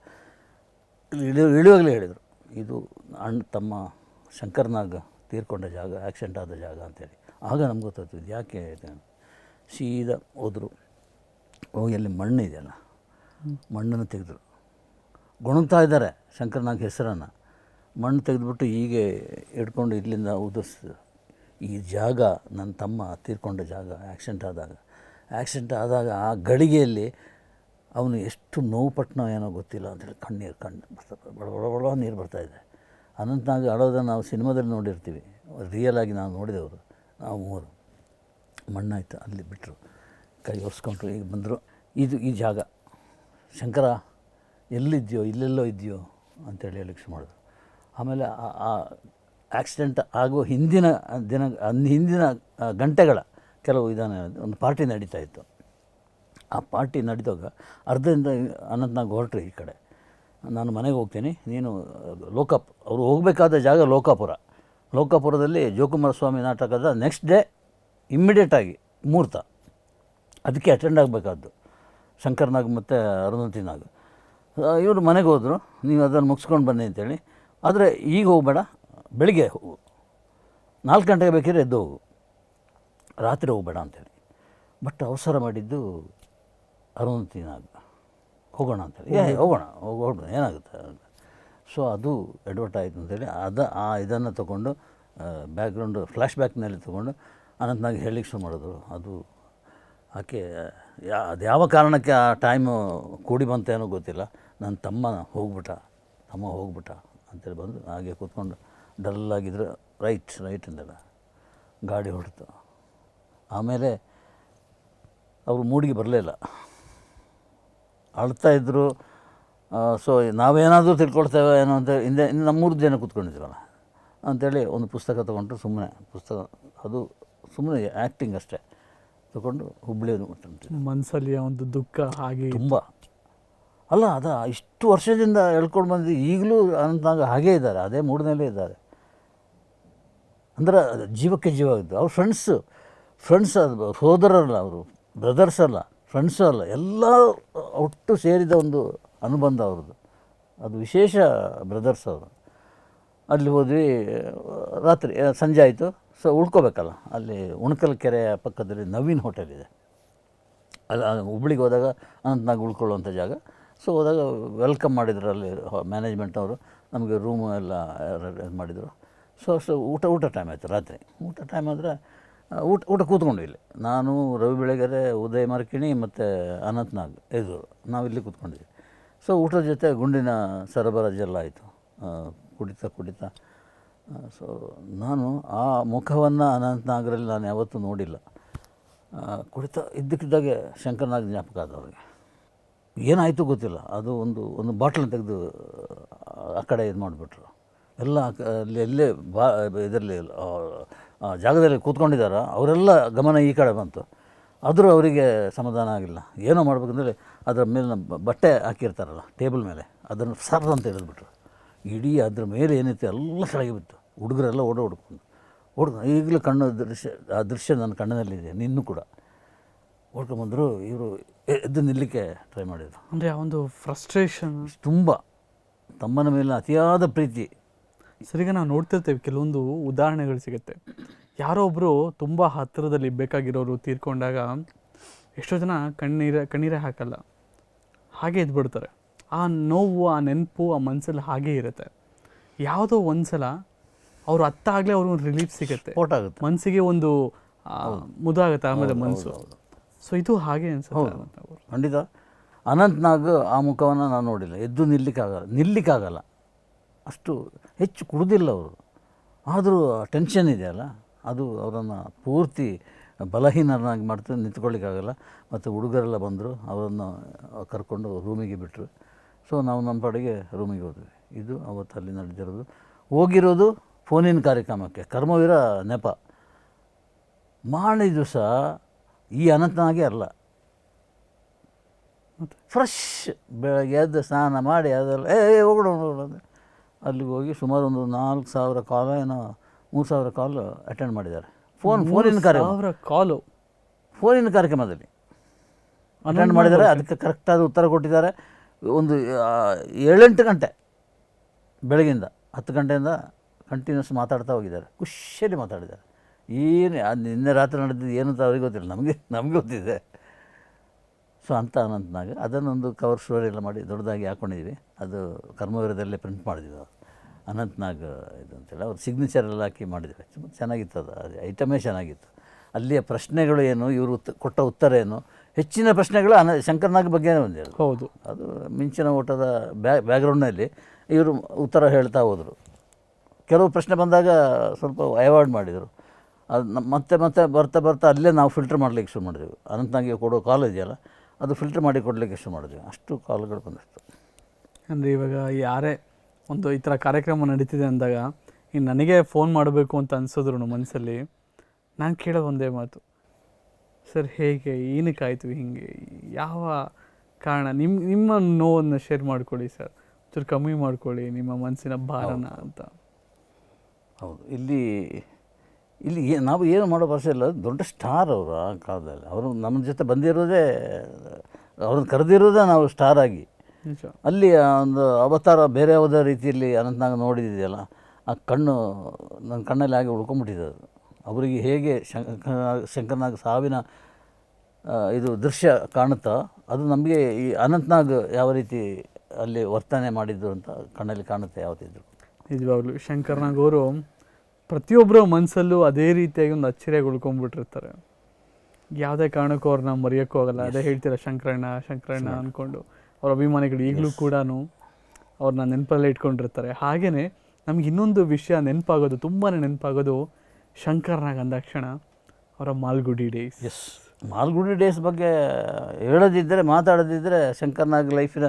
ಇಳಿ ಇಳಿಯುವಾಗಲೇ ಹೇಳಿದರು, ಇದು ಅಣ್ಣ ತಮ್ಮ ಶಂಕರ್ನಾಗ ತೀರ್ಕೊಂಡ ಜಾಗ ಆಕ್ಸಿಡೆಂಟ್ ಆದ ಜಾಗ ಅಂತೇಳಿ ಆಗ ನಮ್ಗೆ ಗೊತ್ತಾಯ್ತು, ಇದು ಯಾಕೆ. ಸೀದಾ ಹೋದರು. ಹೋಗಿ ಅಲ್ಲಿ ಮಣ್ಣು ಇದೆಯಲ್ಲ, ಮಣ್ಣನ್ನು ತೆಗೆದ್ರು. ಗುಣಗ್ತಾ ಇದ್ದಾರೆ ಶಂಕರ್ನಾಗ ಹೆಸರನ್ನು. ಮಣ್ಣು ತೆಗೆದುಬಿಟ್ಟು ಹೀಗೆ ಇಟ್ಕೊಂಡು ಇಲ್ಲಿಂದ ಉದಿಸ್ ಈ ಜಾಗ ನನ್ನ ತಮ್ಮ ತೀರ್ಕೊಂಡ ಜಾಗ ಆ್ಯಕ್ಸಿಡೆಂಟ್ ಆದಾಗ. ಆ್ಯಕ್ಸಿಡೆಂಟ್ ಆದಾಗ ಆ ಗಳಿಗೆಯಲ್ಲಿ ಅವನು ಎಷ್ಟು ನೋವು ಪಟ್ಟನೋ ಏನೋ ಗೊತ್ತಿಲ್ಲ ಅಂತೇಳಿ ಕಣ್ಣೀರು ಕಣ್ಣು ಬರ್ತಾ ಬಡ ಬಡ ಬಡ ನೀರು ಬರ್ತಾಯಿದೆ ಅನಂತನಾಗ ಅಳೋದನ್ನು ನಾವು ಸಿನಿಮಾದಲ್ಲಿ ನೋಡಿರ್ತೀವಿ. ರಿಯಲ್ ಆಗಿ ನಾವು ನೋಡಿದವರು ನಾವು ಮೂವರು. ಮಣ್ಣಾಯ್ತು ಅಲ್ಲಿ ಬಿಟ್ಟರು ಕೈ ಒರೆಸ್ಕೊಂಡ್ರು. ಈಗ ಬಂದರು. ಇದು ಈ ಜಾಗ. ಶಂಕರ, ಎಲ್ಲಿದೆಯೋ, ಇಲ್ಲೆಲ್ಲೋ ಇದೆಯೋ ಅಂತೇಳಿ ಶುರು ಮಾಡಿದ್ರು. ಆಮೇಲೆ ಆ- ಆ ಆಕ್ಸಿಡೆಂಟ್ ಆಗೋ ಹಿಂದಿನ ದಿನ ಹಿಂದಿನ ಗಂಟೆಗಳ ಕೆಲವು ವಿಧಾನ ಒಂದು ಪಾರ್ಟಿ ನಡೀತಾ ಇತ್ತು. ಆ ಪಾರ್ಟಿ ನಡೆದಾಗ ಅರ್ಧದಿಂದ ಅನಂತನಾಗ್ ಹೊರಟ್ರಿ ಈ ಕಡೆ. ನಾನು ಮನೆಗೆ ಹೋಗ್ತೀನಿ, ನೀನು, ಲೋಕಾಪ್, ಅವರು ಹೋಗಬೇಕಾದ ಜಾಗ ಲೋಕಾಪುರ. ಲೋಕಾಪುರದಲ್ಲಿ ಜೋಕುಮಾರ ಸ್ವಾಮಿ ನಾಟಕದ ನೆಕ್ಸ್ಟ್ ಡೇ ಇಮ್ಮಿಡಿಯೇಟಾಗಿ ಮುಹೂರ್ತ. ಅದಕ್ಕೆ ಅಟೆಂಡ್ ಆಗಬೇಕಾದ್ದು. ಶಂಕರ್ನಾಗ್ ಮತ್ತು ಅರುಂಧತಿನಾಗ್ ಇವರು ಮನೆಗೆ ಹೋದರು, ನೀವು ಅದನ್ನು ಮುಗಿಸ್ಕೊಂಡು ಬನ್ನಿ ಅಂತೇಳಿ. ಆದರೆ ಈಗ ಹೋಗಬೇಡ, ಬೆಳಿಗ್ಗೆ ಹೋಗು. ನಾಲ್ಕು ಗಂಟೆಗೆ ಬೇಕಿದ್ರೆ ಎದ್ದು ಹೋಗು. ರಾತ್ರಿ ಹೋಗಬೇಡ ಅಂತೇಳಿ ಬಟ್ ಅವಸರ ಮಾಡಿದ್ದು ಅರುಂಧತಿನಾಗ್ ಹೋಗೋಣ ಅಂತೇಳಿ ಏ ಹೋಗೋಣ ಹೋಗೋಣ ಏನಾಗುತ್ತೆ ಸೊ ಅದು ಎಡ್ವರ್ಟ್ ಆಯಿತು ಅಂತೇಳಿ ಅದು ಆ ಇದನ್ನು ತೊಗೊಂಡು ಬ್ಯಾಕ್ಗ್ರೌಂಡು ಫ್ಲ್ಯಾಶ್ ಬ್ಯಾಕ್ನಲ್ಲಿ ತೊಗೊಂಡು ಅನಂತನಾಗ ಹೇಳಿಕ್ಕೆ ಶುರು ಮಾಡಿದ್ರು. ಅದು ಆಕೆ ಯಾ ಅದು ಯಾವ ಕಾರಣಕ್ಕೆ ಆ ಟೈಮು ಕೂಡಿ ಬಂತೇನೋ ಗೊತ್ತಿಲ್ಲ. ನನ್ನ ತಮ್ಮ ಹೋಗ್ಬಿಟ್ಟ ತಮ್ಮ ಹೋಗ್ಬಿಟ್ಟ ಅಂತೇಳಿ ಬಂದು ಹಾಗೆ ಕೂತ್ಕೊಂಡು ಡಲ್ಲಾಗಿದ್ರೆ ರೈಟ್ ರೈಟ್ ಅಂದಲ್ಲ ಗಾಡಿ ಹೊರಡ್ತು ಆಮೇಲೆ ಅವರು ಮೂಡಿಗೆ ಬರಲಿಲ್ಲ ಅಳ್ತಾ ಇದ್ದರು ಸೊ ನಾವೇನಾದರೂ ತಿಳ್ಕೊಳ್ತೇವೆ ಏನೋ ಅಂತ ಹಿಂದೆ ಇನ್ನು ನಮ್ಮ ಮೂರು ಜನ ಕೂತ್ಕೊಂಡಿದ್ದೀವಲ್ಲ ಅಂಥೇಳಿ ಒಂದು ಪುಸ್ತಕ ತೊಗೊಂಡ್ರು ಸುಮ್ಮನೆ ಪುಸ್ತಕ ಅದು ಸುಮ್ಮನೆ ಆ್ಯಕ್ಟಿಂಗ್ ಅಷ್ಟೇ. ತೊಗೊಂಡು ಹುಬ್ಬಳ್ಳಿ. ಮನಸ್ಸಲ್ಲಿ ಒಂದು ದುಃಖ ಹಾಗೆ ತುಂಬ. ಅಲ್ಲ ಅದ ಇಷ್ಟು ವರ್ಷದಿಂದ ಹೇಳ್ಕೊಂಡು ಬಂದು ಈಗಲೂ ಅನಂತನಾಗ ಹಾಗೇ ಇದ್ದಾರೆ ಅದೇ ಮೂಡಿನಲ್ಲೇ ಇದ್ದಾರೆ. ಅಂದ್ರೆ ಜೀವಕ್ಕೆ ಜೀವ ಇದ್ದು ಅವ್ರ ಫ್ರೆಂಡ್ಸು ಫ್ರೆಂಡ್ಸ್ ಅದು ಸೋದರಲ್ಲ ಅವರು ಬ್ರದರ್ಸ್ ಅಲ್ಲ ಫ್ರೆಂಡ್ಸು ಅಲ್ಲ, ಎಲ್ಲ ಒಟ್ಟು ಸೇರಿದ ಒಂದು ಅನುಬಂಧ ಅವ್ರದ್ದು. ಅದು ವಿಶೇಷ ಬ್ರದರ್ಸ್ ಅವರು. ಅಲ್ಲಿ ಹೋದ್ವಿ, ರಾತ್ರಿ ಸಂಜೆ ಆಯಿತು. ಸೊ ಉಳ್ಕೋಬೇಕಲ್ಲ, ಅಲ್ಲಿ ಉಣಕಲ್ ಕೆರೆಯ ಪಕ್ಕದಲ್ಲಿ ನವೀನ್ ಹೋಟೆಲ್ ಇದೆ. ಅಲ್ಲಿ ಹುಬ್ಳಿಗೆ ಹೋದಾಗ ಅನಂತನಾಗ್ ಉಳ್ಕೊಳ್ಳುವಂಥ ಜಾಗ. ಸೊ ಹೋದಾಗ ವೆಲ್ಕಮ್ ಮಾಡಿದ್ರು ಅಲ್ಲಿ ಮ್ಯಾನೇಜ್ಮೆಂಟ್ ಅವರು. ನಮಗೆ ರೂಮು ಎಲ್ಲ ಮಾಡಿದರು. ಸೊ ಸೊ ಊಟ ಊಟ ಟೈಮ್ ಆಯಿತು ರಾತ್ರಿ. ಊಟ ಟೈಮ್ ಆದರೆ ಊಟ ಊಟ ಇಲ್ಲಿ. ನಾನು ರವಿ ಬೆಳಗೆರೆ, ಉದಯ್ ಮಾರ್ಕಿಣಿ ಮತ್ತು ಅನಂತನಾಗ್ ಇದು ನಾವು ಇಲ್ಲಿ ಕೂತ್ಕೊಂಡಿದ್ವಿ ಸೊ ಊಟದ ಜೊತೆ ಗುಂಡಿನ ಸರಬರಾಜು ಎಲ್ಲ ಆಯಿತು. ಕುಡಿತಾ ಕುಡಿತಾ. ಸೊ ನಾನು ಆ ಮುಖವನ್ನು ಅನಂತನಾಗರಲ್ಲಿ ನಾನು ಯಾವತ್ತೂ ನೋಡಿಲ್ಲ. ಕುಡಿತಾ ಇದ್ದಕ್ಕಿದ್ದಾಗೆ ಶಂಕರ್ನಾಗ್ ಜ್ಞಾಪಕ ಆದ ಅವ್ರಿಗೆ. ಏನಾಯಿತು ಗೊತ್ತಿಲ್ಲ. ಅದು ಒಂದು ಒಂದು ಬಾಟ್ಲನ್ನು ತೆಗೆದು, ಆ ಕಡೆ ಇದು ಮಾಡಿಬಿಟ್ರು ಎಲ್ಲ ಅಲ್ಲಿ ಎಲ್ಲೇ ಬಾ, ಇದರಲ್ಲಿ ಜಾಗದಲ್ಲಿ ಕೂತ್ಕೊಂಡಿದ್ದಾರೆ. ಅವರೆಲ್ಲ ಗಮನ ಈ ಕಡೆ ಬಂತು. ಆದರೂ ಅವರಿಗೆ ಸಮಾಧಾನ ಆಗಿಲ್ಲ. ಏನೋ ಮಾಡ್ಬೇಕಂದ್ರೆ ಅದರ ಮೇಲೆ ನಮ್ಮ ಬಟ್ಟೆ ಹಾಕಿರ್ತಾರಲ್ಲ ಟೇಬಲ್ ಮೇಲೆ. ಅದನ್ನು ಸರ್ ಅಂತ ಹಿಡಿದ್ಬಿಟ್ರು ಇಡೀ ಅದ್ರ ಮೇಲೆ ಏನಿತ್ತು ಎಲ್ಲ ಕೆಳಗೆ ಬಿತ್ತು. ಹುಡುಗರೆಲ್ಲ ಓಡ ಹುಡ್ಕೊಂಡು. ಹುಡುಗ ಈಗಲೂ ಕಣ್ಣು ದೃಶ್ಯ ಆ ದೃಶ್ಯ ನನ್ನ ಕಣ್ಣಿನಲ್ಲಿದೆ ನಿನ್ನೂ ಕೂಡ. ಓಡ್ಕೊಂಬಂದರು ಇವರು ಎದ್ದು ನಿಲ್ಲಕ್ಕೆ ಟ್ರೈ ಮಾಡಿದರು. ಅಂದರೆ ಆ ಒಂದು ಫ್ರಸ್ಟ್ರೇಷನ್ ತುಂಬ. ತಮ್ಮನ ಮೇಲೆ ಅತಿಯಾದ ಪ್ರೀತಿ. ಸರಿಗ ನಾವು ನೋಡ್ತಿರ್ತೇವೆ ಕೆಲವೊಂದು ಉದಾಹರಣೆಗಳು ಸಿಗುತ್ತೆ. ಯಾರೋ ಒಬ್ಬರು ತುಂಬ ಹತ್ತಿರದಲ್ಲಿ ಬೇಕಾಗಿರೋರು ತೀರ್ಕೊಂಡಾಗ ಎಷ್ಟೋ ಜನ ಕಣ್ಣೀರ ಕಣ್ಣೀರೇ ಹಾಕಲ್ಲ. ಹಾಗೆ ಇದ್ಬಿಡ್ತಾರೆ. ಆ ನೋವು ಆ ನೆನಪು ಆ ಮನಸ್ಸಲ್ಲಿ ಹಾಗೇ ಇರುತ್ತೆ. ಯಾವುದೋ ಒಂದ್ಸಲ ಅವ್ರು ಅತ್ತಾಗಲೇ ಅವ್ರಿಗೆ ಒಂದು ರಿಲೀಫ್ ಸಿಗುತ್ತೆ. ಮನಸ್ಸಿಗೆ ಒಂದು ಮುದಾಗುತ್ತೆ ಆಮೇಲೆ ಮನಸ್ಸು ಸೊ ಇದು ಹಾಗೆ ಅನ್ಸುತ್ತೆ ಖಂಡಿತ. ಅನಂತ್ನಾಗ್ ಆ ಮುಖವನ್ನು ನಾನು ನೋಡಿಲ್ಲ. ಎದ್ದು ನಿಲ್ಲಿಕ್ಕಾಗಲ್ಲ. ನಿಲ್ಲಿಕ್ಕಾಗಲ್ಲ. ಅಷ್ಟು ಹೆಚ್ಚು ಕುಡ್ದಿಲ್ಲ ಅವರು. ಆದರೂ ಟೆನ್ಷನ್ ಇದೆಯಲ್ಲ ಅದು ಅವರನ್ನು ಪೂರ್ತಿ ಬಲಹೀನರನ್ನಾಗಿ ಮಾಡ್ತು ನಿಂತ್ಕೊಳ್ಳಿಕ್ಕಾಗಲ್ಲ ಮತ್ತು ಹುಡುಗರೆಲ್ಲ ಬಂದರು, ಅವರನ್ನು ಕರ್ಕೊಂಡು ರೂಮಿಗೆ ಬಿಟ್ಟರು ಸೊ ನಾವು ನಮ್ಮ ಪಾಡಿಗೆ ರೂಮಿಗೆ ಹೋದ್ವಿ. ಇದು ಅವತ್ತು ಅಲ್ಲಿ ನಡೆದಿರೋದು. ಹೋಗಿರೋದು ಫೋನಿನ ಕಾರ್ಯಕ್ರಮಕ್ಕೆ, ಕರ್ಮವೀರ ನೆಪ. ಮಾಡಿದ ದಿವಸ ಈ ಅನಂತನಾಗೆ ಅಲ್ಲ. ಮತ್ತು ಫ್ರೆಶ್ ಬೆಳಗ್ಗೆ ಎದ್ದು ಸ್ನಾನ ಮಾಡಿ ಅದೆಲ್ಲ, ಏ ಹೋಗೋಣ ಹೋಗೋಣ ಅಂತ. ಅಲ್ಲಿಗೆ ಹೋಗಿ ಸುಮಾರು ಒಂದು ನಾಲ್ಕು ಸಾವಿರ ಕಾಲ ಏನೋ ಮೂರು ಸಾವಿರ ಕಾಲ್ ಅಟೆಂಡ್ ಮಾಡಿದ್ದಾರೆ. ಫೋನ್ ಫೋನಿನ ಕಾರ್ಯಕ್ರಮ. ಕಾಲು? ಫೋನಿನ ಕಾರ್ಯಕ್ರಮದಲ್ಲಿ ಅಟೆಂಡ್ ಮಾಡಿದ್ದಾರೆ. ಅದಕ್ಕೆ ಕರೆಕ್ಟಾದ ಉತ್ತರ ಕೊಟ್ಟಿದ್ದಾರೆ. ಒಂದು ಏಳೆಂಟು ಗಂಟೆ ಬೆಳಗಿಂದ ಹತ್ತು ಗಂಟೆಯಿಂದ ಕಂಟಿನ್ಯೂಸ್ ಮಾತಾಡ್ತಾ ಹೋಗಿದ್ದಾರೆ. ಖುಷಿಯಲ್ಲಿ ಮಾತಾಡಿದ್ದಾರೆ. ಏನು ಅದು ನಿನ್ನೆ ರಾತ್ರಿ ನಡೆದಿದ್ದು ಏನು ಅಂತ ಅವ್ರಿಗೆ ಗೊತ್ತಿಲ್ಲ. ನಮಗೆ ನಮಗೆ ಗೊತ್ತಿದೆ. ಸೊ ಅಂತ ಅನಂತನಾಗ ಅದನ್ನೊಂದು ಕವರ್ ಸ್ಟೋರಿ ಎಲ್ಲ ಮಾಡಿ ದೊಡ್ಡದಾಗಿ ಹಾಕ್ಕೊಂಡಿದ್ವಿ ಅದು ಕರ್ಮವೀರದಲ್ಲೇ ಪ್ರಿಂಟ್ ಮಾಡಿದ್ವಿ ಅನಂತ್ನಾಗ್ ಇದು ಅಂತೇಳಿ ಅವ್ರು ಸಿಗ್ನೇಚರ್ ಎಲ್ಲ ಹಾಕಿ ಮಾಡಿದ್ದಾರೆ. ತುಂಬ ಚೆನ್ನಾಗಿತ್ತು ಅದು. ಅದೇ ಐಟಮೇ ಚೆನ್ನಾಗಿತ್ತು. ಅಲ್ಲಿಯ ಪ್ರಶ್ನೆಗಳು ಏನು ಇವರು ಉತ್ತ ಕೊಟ್ಟ ಉತ್ತರ ಏನು? ಹೆಚ್ಚಿನ ಪ್ರಶ್ನೆಗಳು ಅನ ಶಂಕರ್ನಾಗ್ ಬಗ್ಗೆನೇ ಬಂದಿರೋದು ಹೌದು. ಅದು ಮಿಂಚಿನ ಓಟದ ಬ್ಯಾ ಬ್ಯಾಗ್ರೌಂಡ್ನಲ್ಲಿ ಇವರು ಉತ್ತರ ಹೇಳ್ತಾ ಹೋದರು. ಕೆಲವು ಪ್ರಶ್ನೆ ಬಂದಾಗ ಸ್ವಲ್ಪ ಅವಾಯ್ಡ್ ಮಾಡಿದರು. ಅದು ನಮ್ಮ ಮತ್ತೆ ಮತ್ತೆ ಬರ್ತಾ ಬರ್ತಾ ಅಲ್ಲೇ ನಾವು ಫಿಲ್ಟರ್ ಮಾಡಲಿಕ್ಕೆ ಶುರು ಮಾಡಿದ್ವಿ. ಅನಂತನಾಗಿ ಕೊಡೋ ಕಾಲ್ ಇದೆಯಲ್ಲ ಅದು ಫಿಲ್ಟರ್ ಮಾಡಿ ಕೊಡಲಿಕ್ಕೆ ಶುರು ಮಾಡಿದ್ವಿ. ಅಷ್ಟು ಕಾಲ್ಗಳು ಬಂದಿತ್ತು. ಅಂದರೆ ಇವಾಗ ಯಾರೇ ಒಂದು ಈ ಥರ ಕಾರ್ಯಕ್ರಮ ನಡೀತಿದೆ ಅಂದಾಗ ಇನ್ನು ನನಗೆ ಫೋನ್ ಮಾಡಬೇಕು ಅಂತ ಅನ್ಸಿದ್ರು ಮನಸ್ಸಲ್ಲಿ ನಾನು ಕೇಳೋದು ಒಂದೇ ಮಾತು. ಸರ್ ಹೇಗೆ? ಏನಕ್ಕಾಯ್ತು ಹೀಗೆ? ಯಾವ ಕಾರಣ? ನಿಮ್ಮ ನಿಮ್ಮ ನೋವನ್ನು ಶೇರ್ ಮಾಡ್ಕೊಳ್ಳಿ ಸರ್. ಚೂರು ಕಮ್ಮಿ ಮಾಡ್ಕೊಳ್ಳಿ ನಿಮ್ಮ ಮನಸ್ಸಿನ ಭಾರನ ಅಂತ. ಹೌದು. ಇಲ್ಲಿ ಇಲ್ಲಿ ನಾವು ಏನು ಮಾಡೋ ಭಾಷೆ ಇಲ್ಲ. ದೊಡ್ಡ ಸ್ಟಾರ್ ಅವರು ಆ ಕಾಲದಲ್ಲಿ. ಅವರು ನಮ್ಮ ಜೊತೆ ಬಂದಿರೋದೇ ಅವ್ರನ್ನ ಕರೆದಿರೋದೇ ನಾವು ಸ್ಟಾರ್ ಆಗಿ. ಅಲ್ಲಿ ಒಂದು ಅವತಾರ ಬೇರೆ ಯಾವುದೇ ರೀತಿಯಲ್ಲಿ ಅನಂತನಾಗ ನೋಡಿದೆಯಲ್ಲ ಆ ಕಣ್ಣು ನನ್ನ ಕಣ್ಣಲ್ಲಿ ಹಾಗೆ ಉಳ್ಕೊಂಬಿಟ್ಟಿದೆ ಅದು. ಅವರಿಗೆ ಹೇಗೆ ಶಂಕರ ಶಂಕರ್ನಾಗ್ ಸಾವಿನ ಇದು ದೃಶ್ಯ ಕಾಣುತ್ತಾ ಅದು ನಮಗೆ ಈ ಅನಂತನಾಗ್ ಯಾವ ರೀತಿ ಅಲ್ಲಿ ವರ್ತನೆ ಮಾಡಿದ್ದು ಅಂತ ಕಣ್ಣಲ್ಲಿ ಕಾಣುತ್ತೆ ಯಾವತ್ತಿದ್ರು. ನಿಜವಾಗ್ಲು ಶಂಕರ್ನಾಗ್ ಅವರು ಪ್ರತಿಯೊಬ್ಬರ ಮನಸ್ಸಲ್ಲೂ ಅದೇ ರೀತಿಯಾಗಿ ಒಂದು ಅಚ್ಚರಿಯಾಗಿ ಉಳ್ಕೊಂಡ್ಬಿಟ್ಟಿರ್ತಾರೆ ಯಾವುದೇ ಕಾರಣಕ್ಕೂ ಅವ್ರನ್ನ ಮರೆಯೋಕ್ಕೂ ಆಗಲ್ಲ. ಅದೇ ಹೇಳ್ತೀರ ಶಂಕರಣ್ಣ ಶಂಕರಣ್ಣ ಅಂದ್ಕೊಂಡು ಅವ್ರ ಅಭಿಮಾನಿಗಳು ಈಗಲೂ ಕೂಡ ಅವ್ರನ್ನ ನೆನಪಲ್ಲೇ ಇಟ್ಕೊಂಡಿರ್ತಾರೆ. ಹಾಗೇ ನಮ್ಗೆ ಇನ್ನೊಂದು ವಿಷಯ ನೆನಪಾಗೋದು ತುಂಬಾ ನೆನಪಾಗೋದು ಶಂಕರ್ನಾಗ್ ಅಂದಾಕ್ಷಣ ಅವರ Malgudi days. Yes Malgudi days ಬಗ್ಗೆ ಹೇಳೋದಿದ್ದರೆ ಮಾತಾಡೋದಿದ್ದರೆ ಶಂಕರ್ನಾಗ್ ಲೈಫಿನ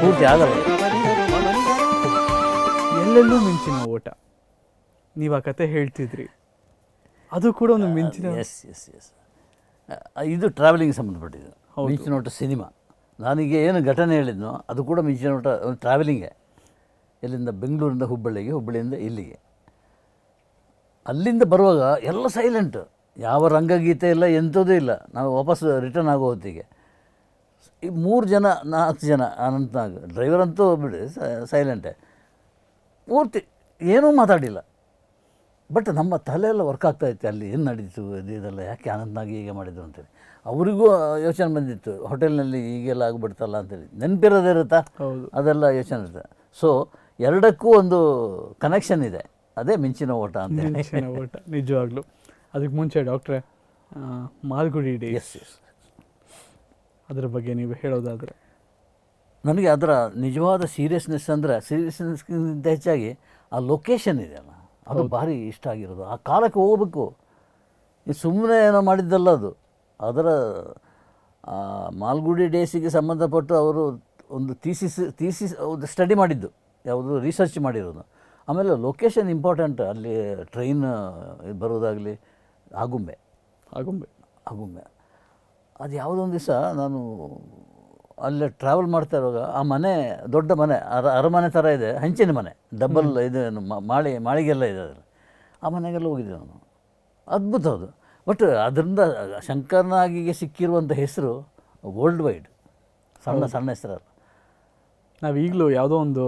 ಪೂರ್ತಿ ಆಗಲ್ಲ. ಎಲ್ಲೆಲ್ಲೂ ಮಿಂಚಿನ ಓಟ. ನೀವು ಆ ಕತೆ ಹೇಳ್ತಿದ್ರಿ. ಅದು ಕೂಡ ಒಂದು ಮಿಂಚಿನ ಎಸ್ ಎಸ್ ಎಸ್ ಇದು ಟ್ರಾವೆಲಿಂಗ್ ಸಂಬಂಧಪಟ್ಟಿದ್ದು. ಮಿಂಚಿನೋಟ ಸಿನಿಮಾ ನಾನೀಗ ಏನು ಘಟನೆ ಹೇಳಿದ್ನೋ, ಅದು ಕೂಡ ಮಿಂಚಿನೋಟ ಒಂದು ಟ್ರಾವೆಲಿಂಗೇ ಇಲ್ಲಿಂದ ಬೆಂಗಳೂರಿಂದ ಹುಬ್ಬಳ್ಳಿಗೆ, ಹುಬ್ಬಳ್ಳಿಯಿಂದ ಇಲ್ಲಿಗೆ. ಅಲ್ಲಿಂದ ಬರುವಾಗ ಎಲ್ಲ ಸೈಲೆಂಟ್ ಯಾವ ರಂಗಗೀತೆ ಇಲ್ಲ ಎಂಥದೂ ಇಲ್ಲ. ನಾವು ವಾಪಸ್ ರಿಟರ್ನ್ ಆಗೋ ಹೊತ್ತಿಗೆ. ಈ ಮೂರು ಜನ, ನಾಲ್ಕು ಜನ ಅನಂತನಾಗ್ ಡ್ರೈವರ್ ಅಂತೂ ಬಿಡಿ ಸೈಲೆಂಟೇ ಪೂರ್ತಿ ಏನೂ ಮಾತಾಡಿಲ್ಲ. ಬಟ್ ನಮ್ಮ ತಲೆ ಎಲ್ಲ ವರ್ಕ್ ಆಗ್ತಾ ಇತ್ತು. ಅಲ್ಲಿ ಏನು ನಡೀತು, ಇದು ಇದೆಲ್ಲ ಯಾಕೆ ಅನಂತನಾಗಿ ಹೀಗೆ ಮಾಡಿದ್ರು ಅಂತೇಳಿ. ಅವರಿಗೂ ಯೋಚನೆ ಬಂದಿತ್ತು ಹೋಟೆಲ್ನಲ್ಲಿ ಹೀಗೆಲ್ಲ ಆಗಿಬಿಡ್ತಲ್ಲ ಅಂತೇಳಿ ನೆನಪಿರೋದೇ ಇರುತ್ತಾ? ಹೌದು. ಅದೆಲ್ಲ ಯೋಚನೆ ಇರುತ್ತೆ. ಸೊ ಎರಡಕ್ಕೂ ಒಂದು ಕನೆಕ್ಷನ್ ಇದೆ. ಅದೇ ಮಿಂಚಿನ ಓಟ ಅಂತ ಮಿಂಚಿನ ಓಟ ನಿಜವಾಗ್ಲೂ. ಅದಕ್ಕೆ ಮುಂಚೆ ಡಾಕ್ಟ್ರೆ ಮಾಲ್ಗುಡಿ ಡೇಸ್ ಎಸ್ ಎಸ್ ಅದರ ಬಗ್ಗೆ ನೀವು ಹೇಳೋದಾದರೆ. ನನಗೆ ಅದರ ನಿಜವಾದ ಸೀರಿಯಸ್ನೆಸ್ ಅಂದರೆ ಸೀರಿಯಸ್ನೆಸ್ಗಿಂತ ಹೆಚ್ಚಾಗಿ ಆ ಲೊಕೇಶನ್ ಇದೆಯಲ್ಲ ಅದು ಭಾರಿ ಇಷ್ಟ ಆಗಿರೋದು. ಆ ಕಾಲಕ್ಕೆ ಹೋಗ್ಬೇಕು. ಇದು ಸುಮ್ಮನೆ ಏನೋ ಮಾಡಿದ್ದಲ್ಲ ಅದು. ಅದರ ಮಾಲ್ಗುಡಿ ಡೇಸಿಗೆ ಸಂಬಂಧಪಟ್ಟು ಅವರು ಒಂದು ಥೀಸಿಸ್ ಥೀಸಿಸ್ ಒಂದು ಸ್ಟಡಿ ಮಾಡಿದ್ದು ಯಾವುದು ರಿಸರ್ಚ್ ಮಾಡಿರೋದು. ಆಮೇಲೆ ಲೊಕೇಶನ್ ಇಂಪಾರ್ಟೆಂಟ್ ಅಲ್ಲಿ ಟ್ರೈನ್ ಬರೋದಾಗಲಿ ಆಗುಂಬೆ. ಆಗುಂಬೆ. ಆಗುಂಬೆ. ಅದು ಯಾವುದೊಂದು ದಿವಸ ನಾನು ಅಲ್ಲೇ ಟ್ರಾವೆಲ್ ಮಾಡ್ತಾ ಇರುವಾಗ ಆ ಮನೆ ದೊಡ್ಡ ಮನೆ ಅರ ಅರಮನೆ ಥರ ಇದೆ ಹಂಚಿನ ಮನೆ ಡಬ್ಬಲ್ ಇದು ಮಾಳಿ ಮಾಳಿಗೆಲ್ಲ ಇದೆ ಅದರಲ್ಲಿ. ಆ ಮನೆಗೆಲ್ಲ ಹೋಗಿದ್ದೆ ನಾನು. ಅದ್ಭುತ ಅದು. ಬಟ್ ಅದರಿಂದ ಶಂಕರ್ನಾಗಿಗೆ ಸಿಕ್ಕಿರುವಂಥ ಹೆಸರು ವರ್ಲ್ಡ್ ವೈಡ್ ಸಣ್ಣ ಸಣ್ಣ ಹೆಸರಲ್ಲ. ನಾವು ಈಗಲೂ ಯಾವುದೋ ಒಂದು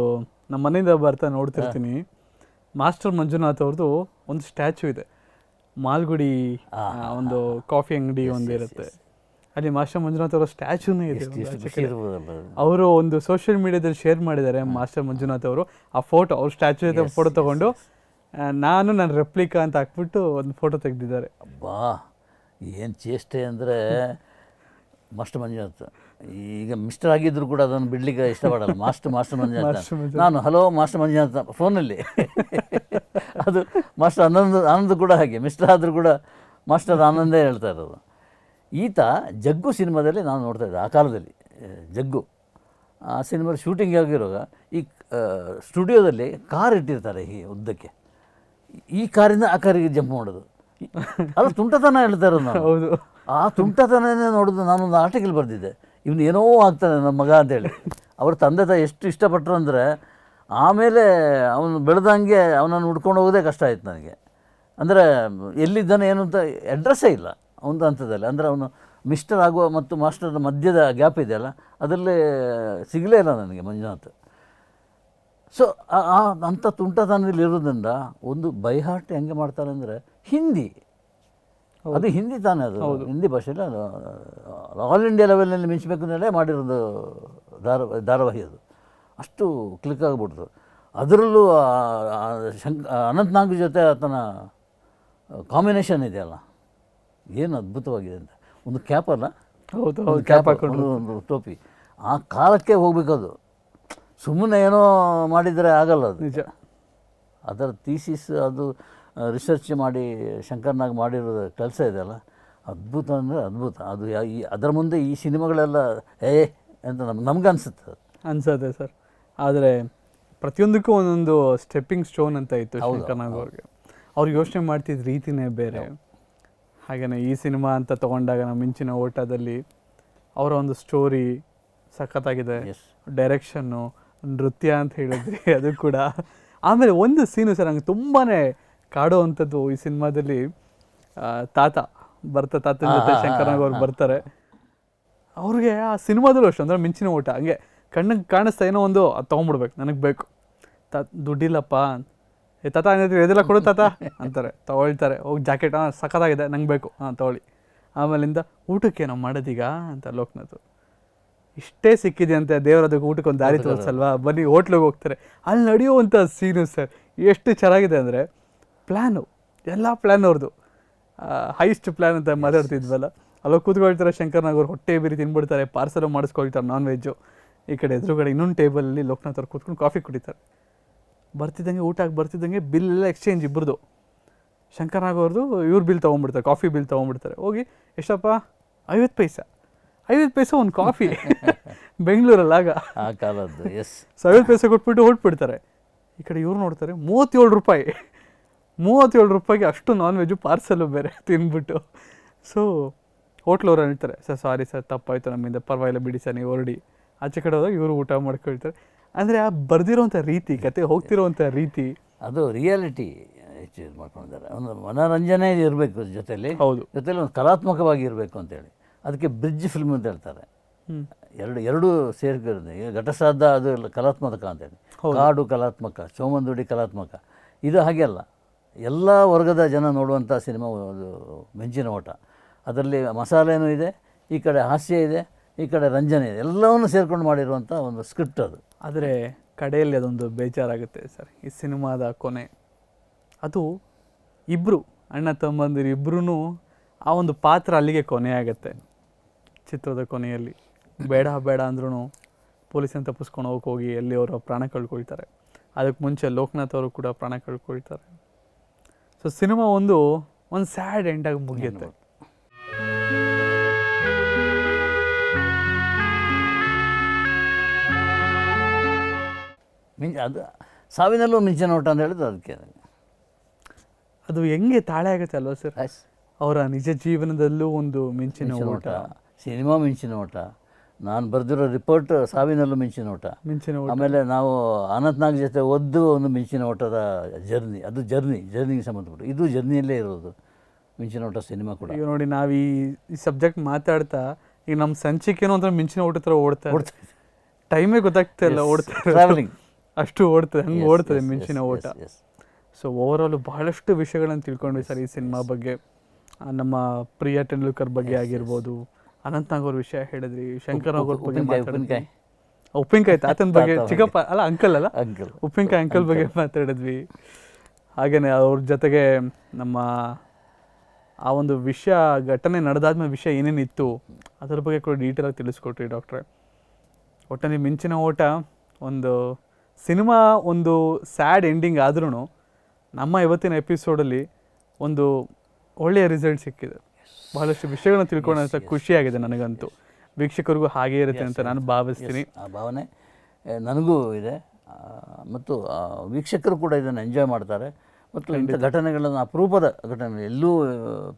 ನಮ್ಮ ಮನೆಯಿಂದ ಬರ್ತಾ ನೋಡ್ತಿರ್ತೀನಿ. ಮಾಸ್ಟರ್ ಮಂಜುನಾಥ್ ಅವ್ರದ್ದು ಒಂದು ಸ್ಟ್ಯಾಚು ಇದೆ. ಮಾಲ್ಗುಡಿ ಒಂದು ಕಾಫಿ ಅಂಗಡಿ ಒಂದು ಇರುತ್ತೆ. ಅಲ್ಲಿ ಮಾಸ್ಟರ್ ಮಂಜುನಾಥ್ ಅವರ ಸ್ಟ್ಯಾಚುನೇ ಇದೆ. ಅವರು ಒಂದು ಸೋಷಿಯಲ್ ಮೀಡಿಯಾದಲ್ಲಿ ಶೇರ್ ಮಾಡಿದ್ದಾರೆ ಮಾಸ್ಟರ್ ಮಂಜುನಾಥ್ ಅವರು. ಆ ಫೋಟೋ ಅವ್ರ ಸ್ಟ್ಯಾಚು ಇದೆ ಫೋಟೋ ತಗೊಂಡು ನಾನು ನನ್ನ ರೆಪ್ಲಿಕಾ ಅಂತ ಹಾಕ್ಬಿಟ್ಟು ಒಂದು ಫೋಟೋ ತೆಗೆದಿದ್ದಾರೆ. ಅಬ್ಬಾ ಏನು ಚೇಷ್ಟೆ ಅಂದರೆ ಮಾಸ್ಟರ್ ಮಂಜುನಾಥ್. ಈಗ ಮಿಸ್ಟರ್ ಆಗಿದ್ದರೂ ಕೂಡ ಅದನ್ನು ಬಿಡ್ಲಿಕ್ಕೆ ಇಷ್ಟಪಡಲ್ಲ. Master master Manjunath. ಅಂತ. ನಾನು ಹಲೋ ಮಾಸ್ಟರ್ ಮಂಜುನಾಥ್. ಫೋನಲ್ಲಿ ಅದು ಮಾಸ್ಟರ್ ಆನಂದ್ ಆನಂದ್ ಕೂಡ ಹಾಗೆ. ಮಿಸ್ಟರ್ ಆದರೂ ಕೂಡ ಮಾಸ್ಟರ್ ಆನಂದೇ ಹೇಳ್ತಾ ಇರೋದು. ಈತ ಜಗ್ಗು ಸಿನಿಮಾದಲ್ಲಿ ನಾನು ನೋಡ್ತಾ ಇದ್ದೆ ಆ ಕಾಲದಲ್ಲಿ. ಜಗ್ಗು. ಆ ಸಿನಿಮಾದ ಶೂಟಿಂಗ್ ಆಗಿರುವಾಗ ಈ ಸ್ಟುಡಿಯೋದಲ್ಲಿ ಕಾರ್ ಇಟ್ಟಿರ್ತಾರೆ ಈ ಉದ್ದಕ್ಕೆ. ಈ ಕಾರಿಂದ ಆ ಕಾರಿಗೆ ಜಂಪ್ ಮಾಡೋದು. ಅಲ್ಲ ಅದು ತುಂಟತನ ಹೇಳ್ತಾ ಇರೋದು ನಾನು. ಹೌದು. ಆ ತುಂಟತನನೇ ನೋಡೋದು ನಾನೊಂದು ಆರ್ಟಿಕಲ್ ಬರೆದಿದ್ದೆ. ಇವನು ಏನೋ ಆಗ್ತಾನೆ ನಮ್ಮ ಮಗ ಅಂತೇಳಿ. ಅವ್ರ ತಂದೆ ತಾಯಿ ಎಷ್ಟು ಇಷ್ಟಪಟ್ಟರು ಅಂದರೆ ಆಮೇಲೆ ಅವನು ಬೆಳೆದಂಗೆ ಅವನನ್ನು ಹುಡ್ಕೊಂಡು ಹೋಗೋದೇ ಕಷ್ಟ ಆಯ್ತು ನನಗೆ. ಅಂದರೆ ಎಲ್ಲಿದ್ದಾನೆ ಏನು ಅಂತ ಅಡ್ರೆಸ್ಸೇ ಇಲ್ಲ. ಅವನ ಹಂತದಲ್ಲಿ. ಅಂದರೆ ಅವನು ಮಿಸ್ಟರ್ ಆಗುವ ಮತ್ತು ಮಾಸ್ಟರ್ ಮಧ್ಯದ ಗ್ಯಾಪ್ ಇದೆಯಲ್ಲ ಅದರಲ್ಲಿ ಸಿಗಲೇ ಇಲ್ಲ ನನಗೆ ಮಂಜುನಾಥ್. ಸೊ ಆ ಅಂಥ ತುಂಟತನದಲ್ಲಿ ಇರೋದ್ರಿಂದ ಒಂದು ಬೈಹಾಟ್ ಹೆಂಗೆ ಮಾಡ್ತಾರೆ ಅಂದರೆ ಹಿಂದಿ. ಅದು ಹಿಂದಿ ತಾನೇ ಅದು. ಹಿಂದಿ. ಭಾಷೆಯಲ್ಲಿ ಆಲ್ ಇಂಡಿಯಾ ಲೆವೆಲ್ನಲ್ಲಿ ಮಿಂಚಬೇಕು ಅಂತಲೇ ಮಾಡಿರೋದು ಧಾರ ಧಾರಾವಾಹಿ ಅದು. ಅಷ್ಟು ಕ್ಲಿಕ್ ಆಗಿಬಿಡ್ತು. ಅದರಲ್ಲೂ ಶಂಕ್ ಅನಂತ್ನಾಗ್ ಜೊತೆ ಆತನ ಕಾಂಬಿನೇಷನ್ ಇದೆಯಲ್ಲ ಏನು ಅದ್ಭುತವಾಗಿದೆ ಅಂತ. ಒಂದು ಕ್ಯಾಪ್ ಅಲ್ಲ? ಹೌದು ಒಂದು ಕ್ಯಾಪ್ ಹಾಕೊಂಡು ಒಂದು ಟೋಪಿ. ಆ ಕಾಲಕ್ಕೆ ಹೋಗ್ಬೇಕದು. ಸುಮ್ಮನೆ ಏನೋ ಮಾಡಿದರೆ ಆಗಲ್ಲ ಅದು. ನಿಜ. ಅದರ ಥೀಸಿಸ್ ಅದು ರಿಸರ್ಚ್ ಮಾಡಿ ಶಂಕರ್ನಾಗ್ ಮಾಡಿರೋ ಕೆಲಸ ಇದೆಯಲ್ಲ ಅದ್ಭುತ ಅಂದರೆ ಅದ್ಭುತ. ಅದು ಈ ಅದರ ಮುಂದೆ ಈ ಸಿನಿಮಾಗಳೆಲ್ಲ ಏ ಅಂತ ನಮ್ಗೆ ನಮ್ಗೆ ಅನಿಸುತ್ತೆ ಅನ್ಸತ್ತೆ ಸರ್. ಆದರೆ ಪ್ರತಿಯೊಂದಕ್ಕೂ ಒಂದೊಂದು ಸ್ಟೆಪ್ಪಿಂಗ್ ಸ್ಟೋನ್ ಅಂತ ಇತ್ತು ಶಂಕರ್ನಾಗ್ ಅವ್ರಿಗೆ. ಅವ್ರು ಯೋಚನೆ ಮಾಡ್ತಿದ್ದ ರೀತಿನೇ ಬೇರೆ. ಹಾಗೆಯೇ ಈ ಸಿನಿಮಾ ಅಂತ ತಗೊಂಡಾಗ ನಮ್ಮ ಮಿಂಚಿನ ಓಟದಲ್ಲಿ ಅವರ ಒಂದು ಸ್ಟೋರಿ ಸಖತ್ತಾಗಿದೆ. ಡೈರೆಕ್ಷನ್ನು ನೃತ್ಯ ಅಂತ ಹೇಳಿದ್ರಿ ಅದು ಕೂಡ. ಆಮೇಲೆ ಒಂದು ಸೀನು ಸರ್ ನಂಗೆ ತುಂಬಾ ಕಾಡುವಂಥದ್ದು ಈ ಸಿನಿಮಾದಲ್ಲಿ ತಾತ ಬರ್ತಾ ತಾತ ಜೊತೆ ಶಂಕರನಾಗ್ ಅವ್ರು ಬರ್ತಾರೆ. ಅವ್ರಿಗೆ ಆ ಸಿನಿಮಾದಲ್ಲೂ ಅಷ್ಟು ಅಂದರೆ ಮಿಂಚಿನ ಊಟ ಹಂಗೆ ಕಣ್ಣಿಗೆ ಕಾಣಿಸ್ತಾ ಏನೋ ಒಂದು ಅದು ತೊಗೊಂಬಿಡ್ಬೇಕು ನನಗೆ ಬೇಕು. ತ ದುಡ್ಡಿಲ್ಲಪ್ಪ. ಏ ತಾತ ಏನಾದ್ರು ಎದೆಲ್ಲ ಕೊಡು ತಾತ ಅಂತಾರೆ. ತೊಗೊಳ್ತಾರೆ. ಹೋಗಿ ಜಾಕೆಟ್ ಹಾಂ ಸಖತ್ತಾಗಿದೆ ನಂಗೆ ಬೇಕು. ಹಾಂ ತಗೊಳ್ಳಿ. ಆಮೇಲಿಂದ ಊಟಕ್ಕೆ ನಾವು ಮಾಡೋದೀಗ ಅಂತ ಲೋಕನಾಥ್ ಇಷ್ಟೇ ಸಿಕ್ಕಿದೆ ಅಂತ ದೇವರದಕ್ಕೆ ಊಟಕ್ಕೊಂದು ಊಟಕ್ಕೆ ಒಂದು ದಾರಿ ತೋರಿಸಲ್ವಾ? ಬನ್ನಿ ಹೋಟ್ಲಿಗೆ ಹೋಗ್ತಾರೆ. ಅಲ್ಲಿ ನಡೆಯುವಂಥ ಸೀನು ಸರ್ ಎಷ್ಟು ಚೆನ್ನಾಗಿದೆ ಅಂದರೆ ಪ್ಲ್ಯಾನು ಎಲ್ಲ ಪ್ಲ್ಯಾನ್ ಅವ್ರದ್ದು ಹೈಸ್ಟ್ ಪ್ಲ್ಯಾನ್ ಅಂತ ಮಾತಾಡ್ತಿದ್ವಲ್ಲ? ಅಲ್ಲೋಗಿ ಕೂತ್ಕೊಳ್ತಾರೆ ಶಂಕರ್ನಾಗ್ ಅವ್ರು ಹೊಟ್ಟೆ ಬಿರಿ ತಿನ್ಬಿಡ್ತಾರೆ ಪಾರ್ಸಲ್ ಮಾಡಿಸ್ಕೊಳ್ತಾರೆ ನಾನ್ ವೆಜ್ಜು ಈ ಕಡೆ ಎದುರುಗಡೆ ಇನ್ನೊಂದು ಟೇಬಲಲ್ಲಿ ಲೋಕನಾಥ್ ಅವ್ರು ಕೂತ್ಕೊಂಡು ಕಾಫಿ ಕುಡಿತಾರೆ. ಬರ್ತಿದ್ದಂಗೆ ಊಟಕ್ಕೆ ಬರ್ತಿದ್ದಂಗೆ ಬಿಲ್ ಎಲ್ಲ ಎಕ್ಸ್ಚೇಂಜ್ ಇಬ್ಬರದು ಶಂಕರ್ನಾಗ್ ಅವ್ರದ್ದು ಇವ್ರ ಬಿಲ್ ತೊಗೊಂಡ್ಬಿಡ್ತಾರೆ ಕಾಫಿ ಬಿಲ್ ತೊಗೊಂಡ್ಬಿಡ್ತಾರೆ. ಹೋಗಿ ಎಷ್ಟಪ್ಪ? ಐವತ್ತು ಪೈಸೆ. ಐವತ್ತು ಪೈಸೆ ಒಂದು ಕಾಫಿ. ಬೆಂಗಳೂರಲ್ಲಾಗ. ಆ ಕಾಲದ್ದು ಎಸ್ ಸೊ ಐವತ್ತು ಪೈಸೆ ಕೊಟ್ಬಿಟ್ಟು ಹೊಟ್ಬಿಡ್ತಾರೆ ಈ ಕಡೆ ಇವ್ರು ನೋಡ್ತಾರೆ ಮೂವತ್ತೇಳು ರೂಪಾಯಿ. ಮೂವತ್ತೇಳು ರೂಪಾಯಿಗೆ ಅಷ್ಟು ನಾನ್ ವೆಜ್ಜು ಪಾರ್ಸಲ್ಲು ಬೇರೆ ತಿಂದ್ಬಿಟ್ಟು ಸೊ ಹೋಟ್ಲವ್ರು ಹೇಳ್ತಾರೆ ಸರ್ ಸಾರಿ ಸರ್ ತಪ್ಪಾಯ್ತು ನಮ್ಮಿಂದ ಪರವಾಗಿಲ್ಲ ಬಿಡಿ ಸರ್ ನೀವು ಹೊರಡಿ. ಆಚೆ ಕಡೆ ಹೋದಾಗ ಇವರು ಊಟ ಮಾಡ್ಕೊಳ್ತಾರೆ. ಅಂದರೆ ಆ ಬರ್ದಿರೋಂಥ ರೀತಿ ಕತೆ ಹೋಗ್ತಿರೋವಂಥ ರೀತಿ. ಅದು ರಿಯಾಲಿಟಿ ಹೆಚ್ಚು ಇದು ಮಾಡ್ಕೊಂಡಿದ್ದಾರೆ ಒಂದು ಮನೋರಂಜನೆ ಇರಬೇಕು ಜೊತೆಲಿ. ಹೌದು. ಜೊತೆಲಿ ಒಂದು ಕಲಾತ್ಮಕವಾಗಿ ಇರಬೇಕು ಅಂತೇಳಿ. ಅದಕ್ಕೆ ಬ್ರಿಡ್ಜ್ ಫಿಲ್ಮ್ ಅಂತ ಹೇಳ್ತಾರೆ. ಎರಡು ಎರಡು ಸೇರ್ಕೊಂಡು ಈಗ ಘಟಸಾದ ಅದು ಕಲಾತ್ಮಕ ಅಂತ ಹೇಳಿ ಕಾಡು ಕಲಾತ್ಮಕ ಚೋಮಂದುಡಿ ಕಲಾತ್ಮಕ. ಇದು ಹಾಗೆ ಅಲ್ಲ. ಎಲ್ಲ ವರ್ಗದ ಜನ ನೋಡುವಂಥ ಸಿನಿಮಾ ಅದು ಮೆಂಚಿನ ಓಟ. ಅದರಲ್ಲಿ ಮಸಾಲೆನೂ ಇದೆ ಈ ಕಡೆ ಹಾಸ್ಯ ಇದೆ ಈ ಕಡೆ ರಂಜನೆ ಇದೆ. ಎಲ್ಲವನ್ನು ಸೇರ್ಕೊಂಡು ಮಾಡಿರುವಂಥ ಒಂದು ಸ್ಕ್ರಿಪ್ಟ್ ಅದು. ಆದರೆ ಕಡೆಯಲ್ಲಿ ಅದೊಂದು ಬೇಜಾರಾಗುತ್ತೆ ಸರ್ ಈ ಸಿನಿಮಾದ ಕೊನೆ. ಅದು ಇಬ್ಬರು ಅಣ್ಣ ತಮ್ಮಂದಿರು ಇಬ್ಬರೂ ಆ ಒಂದು ಪಾತ್ರ ಅಲ್ಲಿಗೆ ಕೊನೆ ಆಗುತ್ತೆ ಚಿತ್ರದ ಕೊನೆಯಲ್ಲಿ ಬೇಡ ಬೇಡ ಅಂದ್ರೂ ಪೊಲೀಸನ್ನು ತಪ್ಪಿಸ್ಕೊಂಡು ಹೋಗಿ ಹೋಗಿ ಎಲ್ಲಿ ಅವರು ಪ್ರಾಣ ಕಳ್ಕೊಳ್ತಾರೆ. ಅದಕ್ಕೆ ಮುಂಚೆ ಲೋಕನಾಥ್ ಅವರು ಕೂಡ ಪ್ರಾಣ ಕಳ್ಕೊಳ್ತಾರೆ. ಸೊ ಸಿನಿಮಾ ಒಂದು ಒಂದು ಸ್ಯಾಡ್ ಎಂಡಾಗಿ ಮುಗಿಯುತ್ತೆ. ಮಿಂಚ ಅದು ಸಾವಿನಲ್ಲೂ ಮಿಂಚಿನ ಓಟ ಅಂತ ಹೇಳಿದ್ರು ಅದಕ್ಕೆ ಅದು. ಹೆಂಗೆ ತಾಳೆ ಆಗುತ್ತೆ ಅಲ್ವಾ ಸರ್? ಅವರ ನಿಜ ಜೀವನದಲ್ಲೂ ಒಂದು ಮಿಂಚಿನ ಓಟ. ಸಿನಿಮಾ ಮಿಂಚಿನ ಓಟ. ನಾನು ಬರೆದಿರೋ ರಿಪೋರ್ಟ್ ಸಾವಿನಲ್ಲೂ ಮಿಂಚಿನ ಓಟ. ಮಿಂಚಿನ ಆಮೇಲೆ ನಾವು ಅನಂತ್ನಾಗ್ ಜೊತೆ ಒದ್ದು ಒಂದು ಮಿಂಚಿನ ಓಟದ ಜರ್ನಿ ಅದು ಜರ್ನಿ ಜರ್ನಿಗೆ ಸಂಬಂಧಪಟ್ಟು ಇದು ಜರ್ನಿಯಲ್ಲೇ ಇರೋದು ಮಿಂಚಿನ ಓಟ ಸಿನಿಮಾ ಕೂಡ. ಈಗ ನೋಡಿ ನಾವು ಈ ಈ ಸಬ್ಜೆಕ್ಟ್ ಮಾತಾಡ್ತಾ ಈಗ ನಮ್ಮ ಸಂಚಿಕೆನೂ ಒಂಥರ ಮಿಂಚಿನ ಓಟ ಥರ ಓಡ್ತಾ. ಟೈಮೇ ಗೊತ್ತಾಗ್ತಾ ಇಲ್ಲ ಓಡ್ತಾ ಟ್ರಾವೆಲಿಂಗ್ ಅಷ್ಟು ಓಡ್ತದೆ ಹಂಗೆ ಓಡ್ತದೆ ಮಿಂಚಿನ ಓಟ. ಸೊ ಓವರ್ ಆಲ್ ಭಾಳಷ್ಟು ಬಹಳಷ್ಟು ವಿಷಯಗಳನ್ನು ತಿಳ್ಕೊಂಡ್ವಿ ಸರ್ ಈ ಸಿನಿಮಾ ಬಗ್ಗೆ. ನಮ್ಮ ಪ್ರಿಯಾ ಟೆಂಡೂಲ್ಕರ್ ಬಗ್ಗೆ ಆಗಿರ್ಬೋದು ಅನಂತ್ನಾಗ್ ಅವ್ರ ವಿಷಯ ಹೇಳಿದ್ರಿ ಶಂಕರ್ ಅವ್ರ ಬಗ್ಗೆ ಮಾತಾಡಿದ್ವಿ ಉಪ್ಪಿನಕಾಯಿ. ಉಪ್ಪಿನಕಾಯಿ ತಾತನ ಬಗ್ಗೆ ಚಿಕ್ಕಪ್ಪ ಅಲ್ಲ ಅಂಕಲ್ ಅಲ್ಲ? ಅಂಕಲ್ ಉಪ್ಪಿನಕಾಯಿ ಅಂಕಲ್ ಬಗ್ಗೆ ಮಾತಾಡಿದ್ವಿ. ಹಾಗೇನೆ ಅವ್ರ ಜೊತೆಗೆ ನಮ್ಮ ಆ ಒಂದು ವಿಷಯ ಘಟನೆ ನಡೆದಾದ್ಮೇಲೆ ವಿಷಯ ಏನೇನಿತ್ತು ಅದ್ರ ಬಗ್ಗೆ ಕೂಡ ಡೀಟೇಲಾಗಿ ತಿಳಿಸ್ಕೊಟ್ರಿ ಡಾಕ್ಟ್ರೆ ಒಟ್ಟಲ್ಲಿ ಮಿಂಚಿನ ಓಟ ಒಂದು ಸಿನಿಮಾ ಒಂದು ಸ್ಯಾಡ್ ಎಂಡಿಂಗ್ ಆದ್ರೂ ನಮ್ಮ ಇವತ್ತಿನ ಎಪಿಸೋಡಲ್ಲಿ ಒಂದು ಒಳ್ಳೆಯ ರಿಸಲ್ಟ್ ಸಿಕ್ಕಿದೆ. ಬಹಳಷ್ಟು ವಿಷಯಗಳನ್ನ ತಿಳ್ಕೊಳ್ಳೋ ಅಂತ ಖುಷಿಯಾಗಿದೆ ನನಗಂತೂ. ವೀಕ್ಷಕರಿಗೂ ಹಾಗೇ ಇರುತ್ತೆ ಅಂತ ನಾನು ಭಾವಿಸ್ತೀನಿ. ಆ ಭಾವನೆ ನನಗೂ ಇದೆ. ಮತ್ತು ವೀಕ್ಷಕರು ಕೂಡ ಇದನ್ನು ಎಂಜಾಯ್ ಮಾಡ್ತಾರೆ. ಮತ್ತು ಇಂಥ ಘಟನೆಗಳನ್ನು ಅಪರೂಪದ ಘಟನೆ ಎಲ್ಲೂ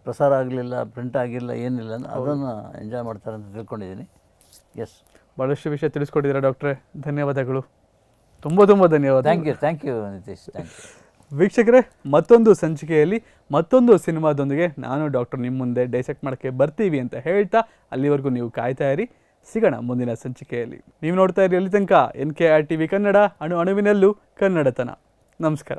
ಪ್ರಸಾರ ಆಗಲಿಲ್ಲ ಪ್ರಿಂಟ್ ಆಗಿಲ್ಲ ಏನಿಲ್ಲ ಅದನ್ನು ಎಂಜಾಯ್ ಮಾಡ್ತಾರೆ ಅಂತ ತಿಳ್ಕೊಂಡಿದ್ದೀನಿ. ಎಸ್ ಭಾಳಷ್ಟು ವಿಷಯ ತಿಳಿಸ್ಕೊಟ್ಟಿದ್ದೀರಾ ಡಾಕ್ಟ್ರೆ. ಧನ್ಯವಾದಗಳು. ತುಂಬ ತುಂಬ ಧನ್ಯವಾದ thank you thank you Nitish thank you ವೀಕ್ಷಕರೇ, ಮತ್ತೊಂದು ಸಂಚಿಕೆಯಲ್ಲಿ ಮತ್ತೊಂದು ಸಿನಿಮಾದೊಂದಿಗೆ ನಾನು ಡಾಕ್ಟರ್ ನಿಮ್ಮ ಮುಂದೆ ಡೈಸೆಕ್ಟ್ ಮಾಡೋಕ್ಕೆ ಬರ್ತೀವಿ ಅಂತ ಹೇಳ್ತಾ ಅಲ್ಲಿವರೆಗೂ ನೀವು ಕಾಯ್ತಾ ಇರಿ. ಸಿಗೋಣ ಮುಂದಿನ ಸಂಚಿಕೆಯಲ್ಲಿ. ನೀವು ನೋಡ್ತಾ ಇರಿ ಅಲ್ಲಿ ತನಕ N K R T V Kannada, ಅಣು ಅಣುವಿನಲ್ಲೂ ಕನ್ನಡತನ. ನಮಸ್ಕಾರ.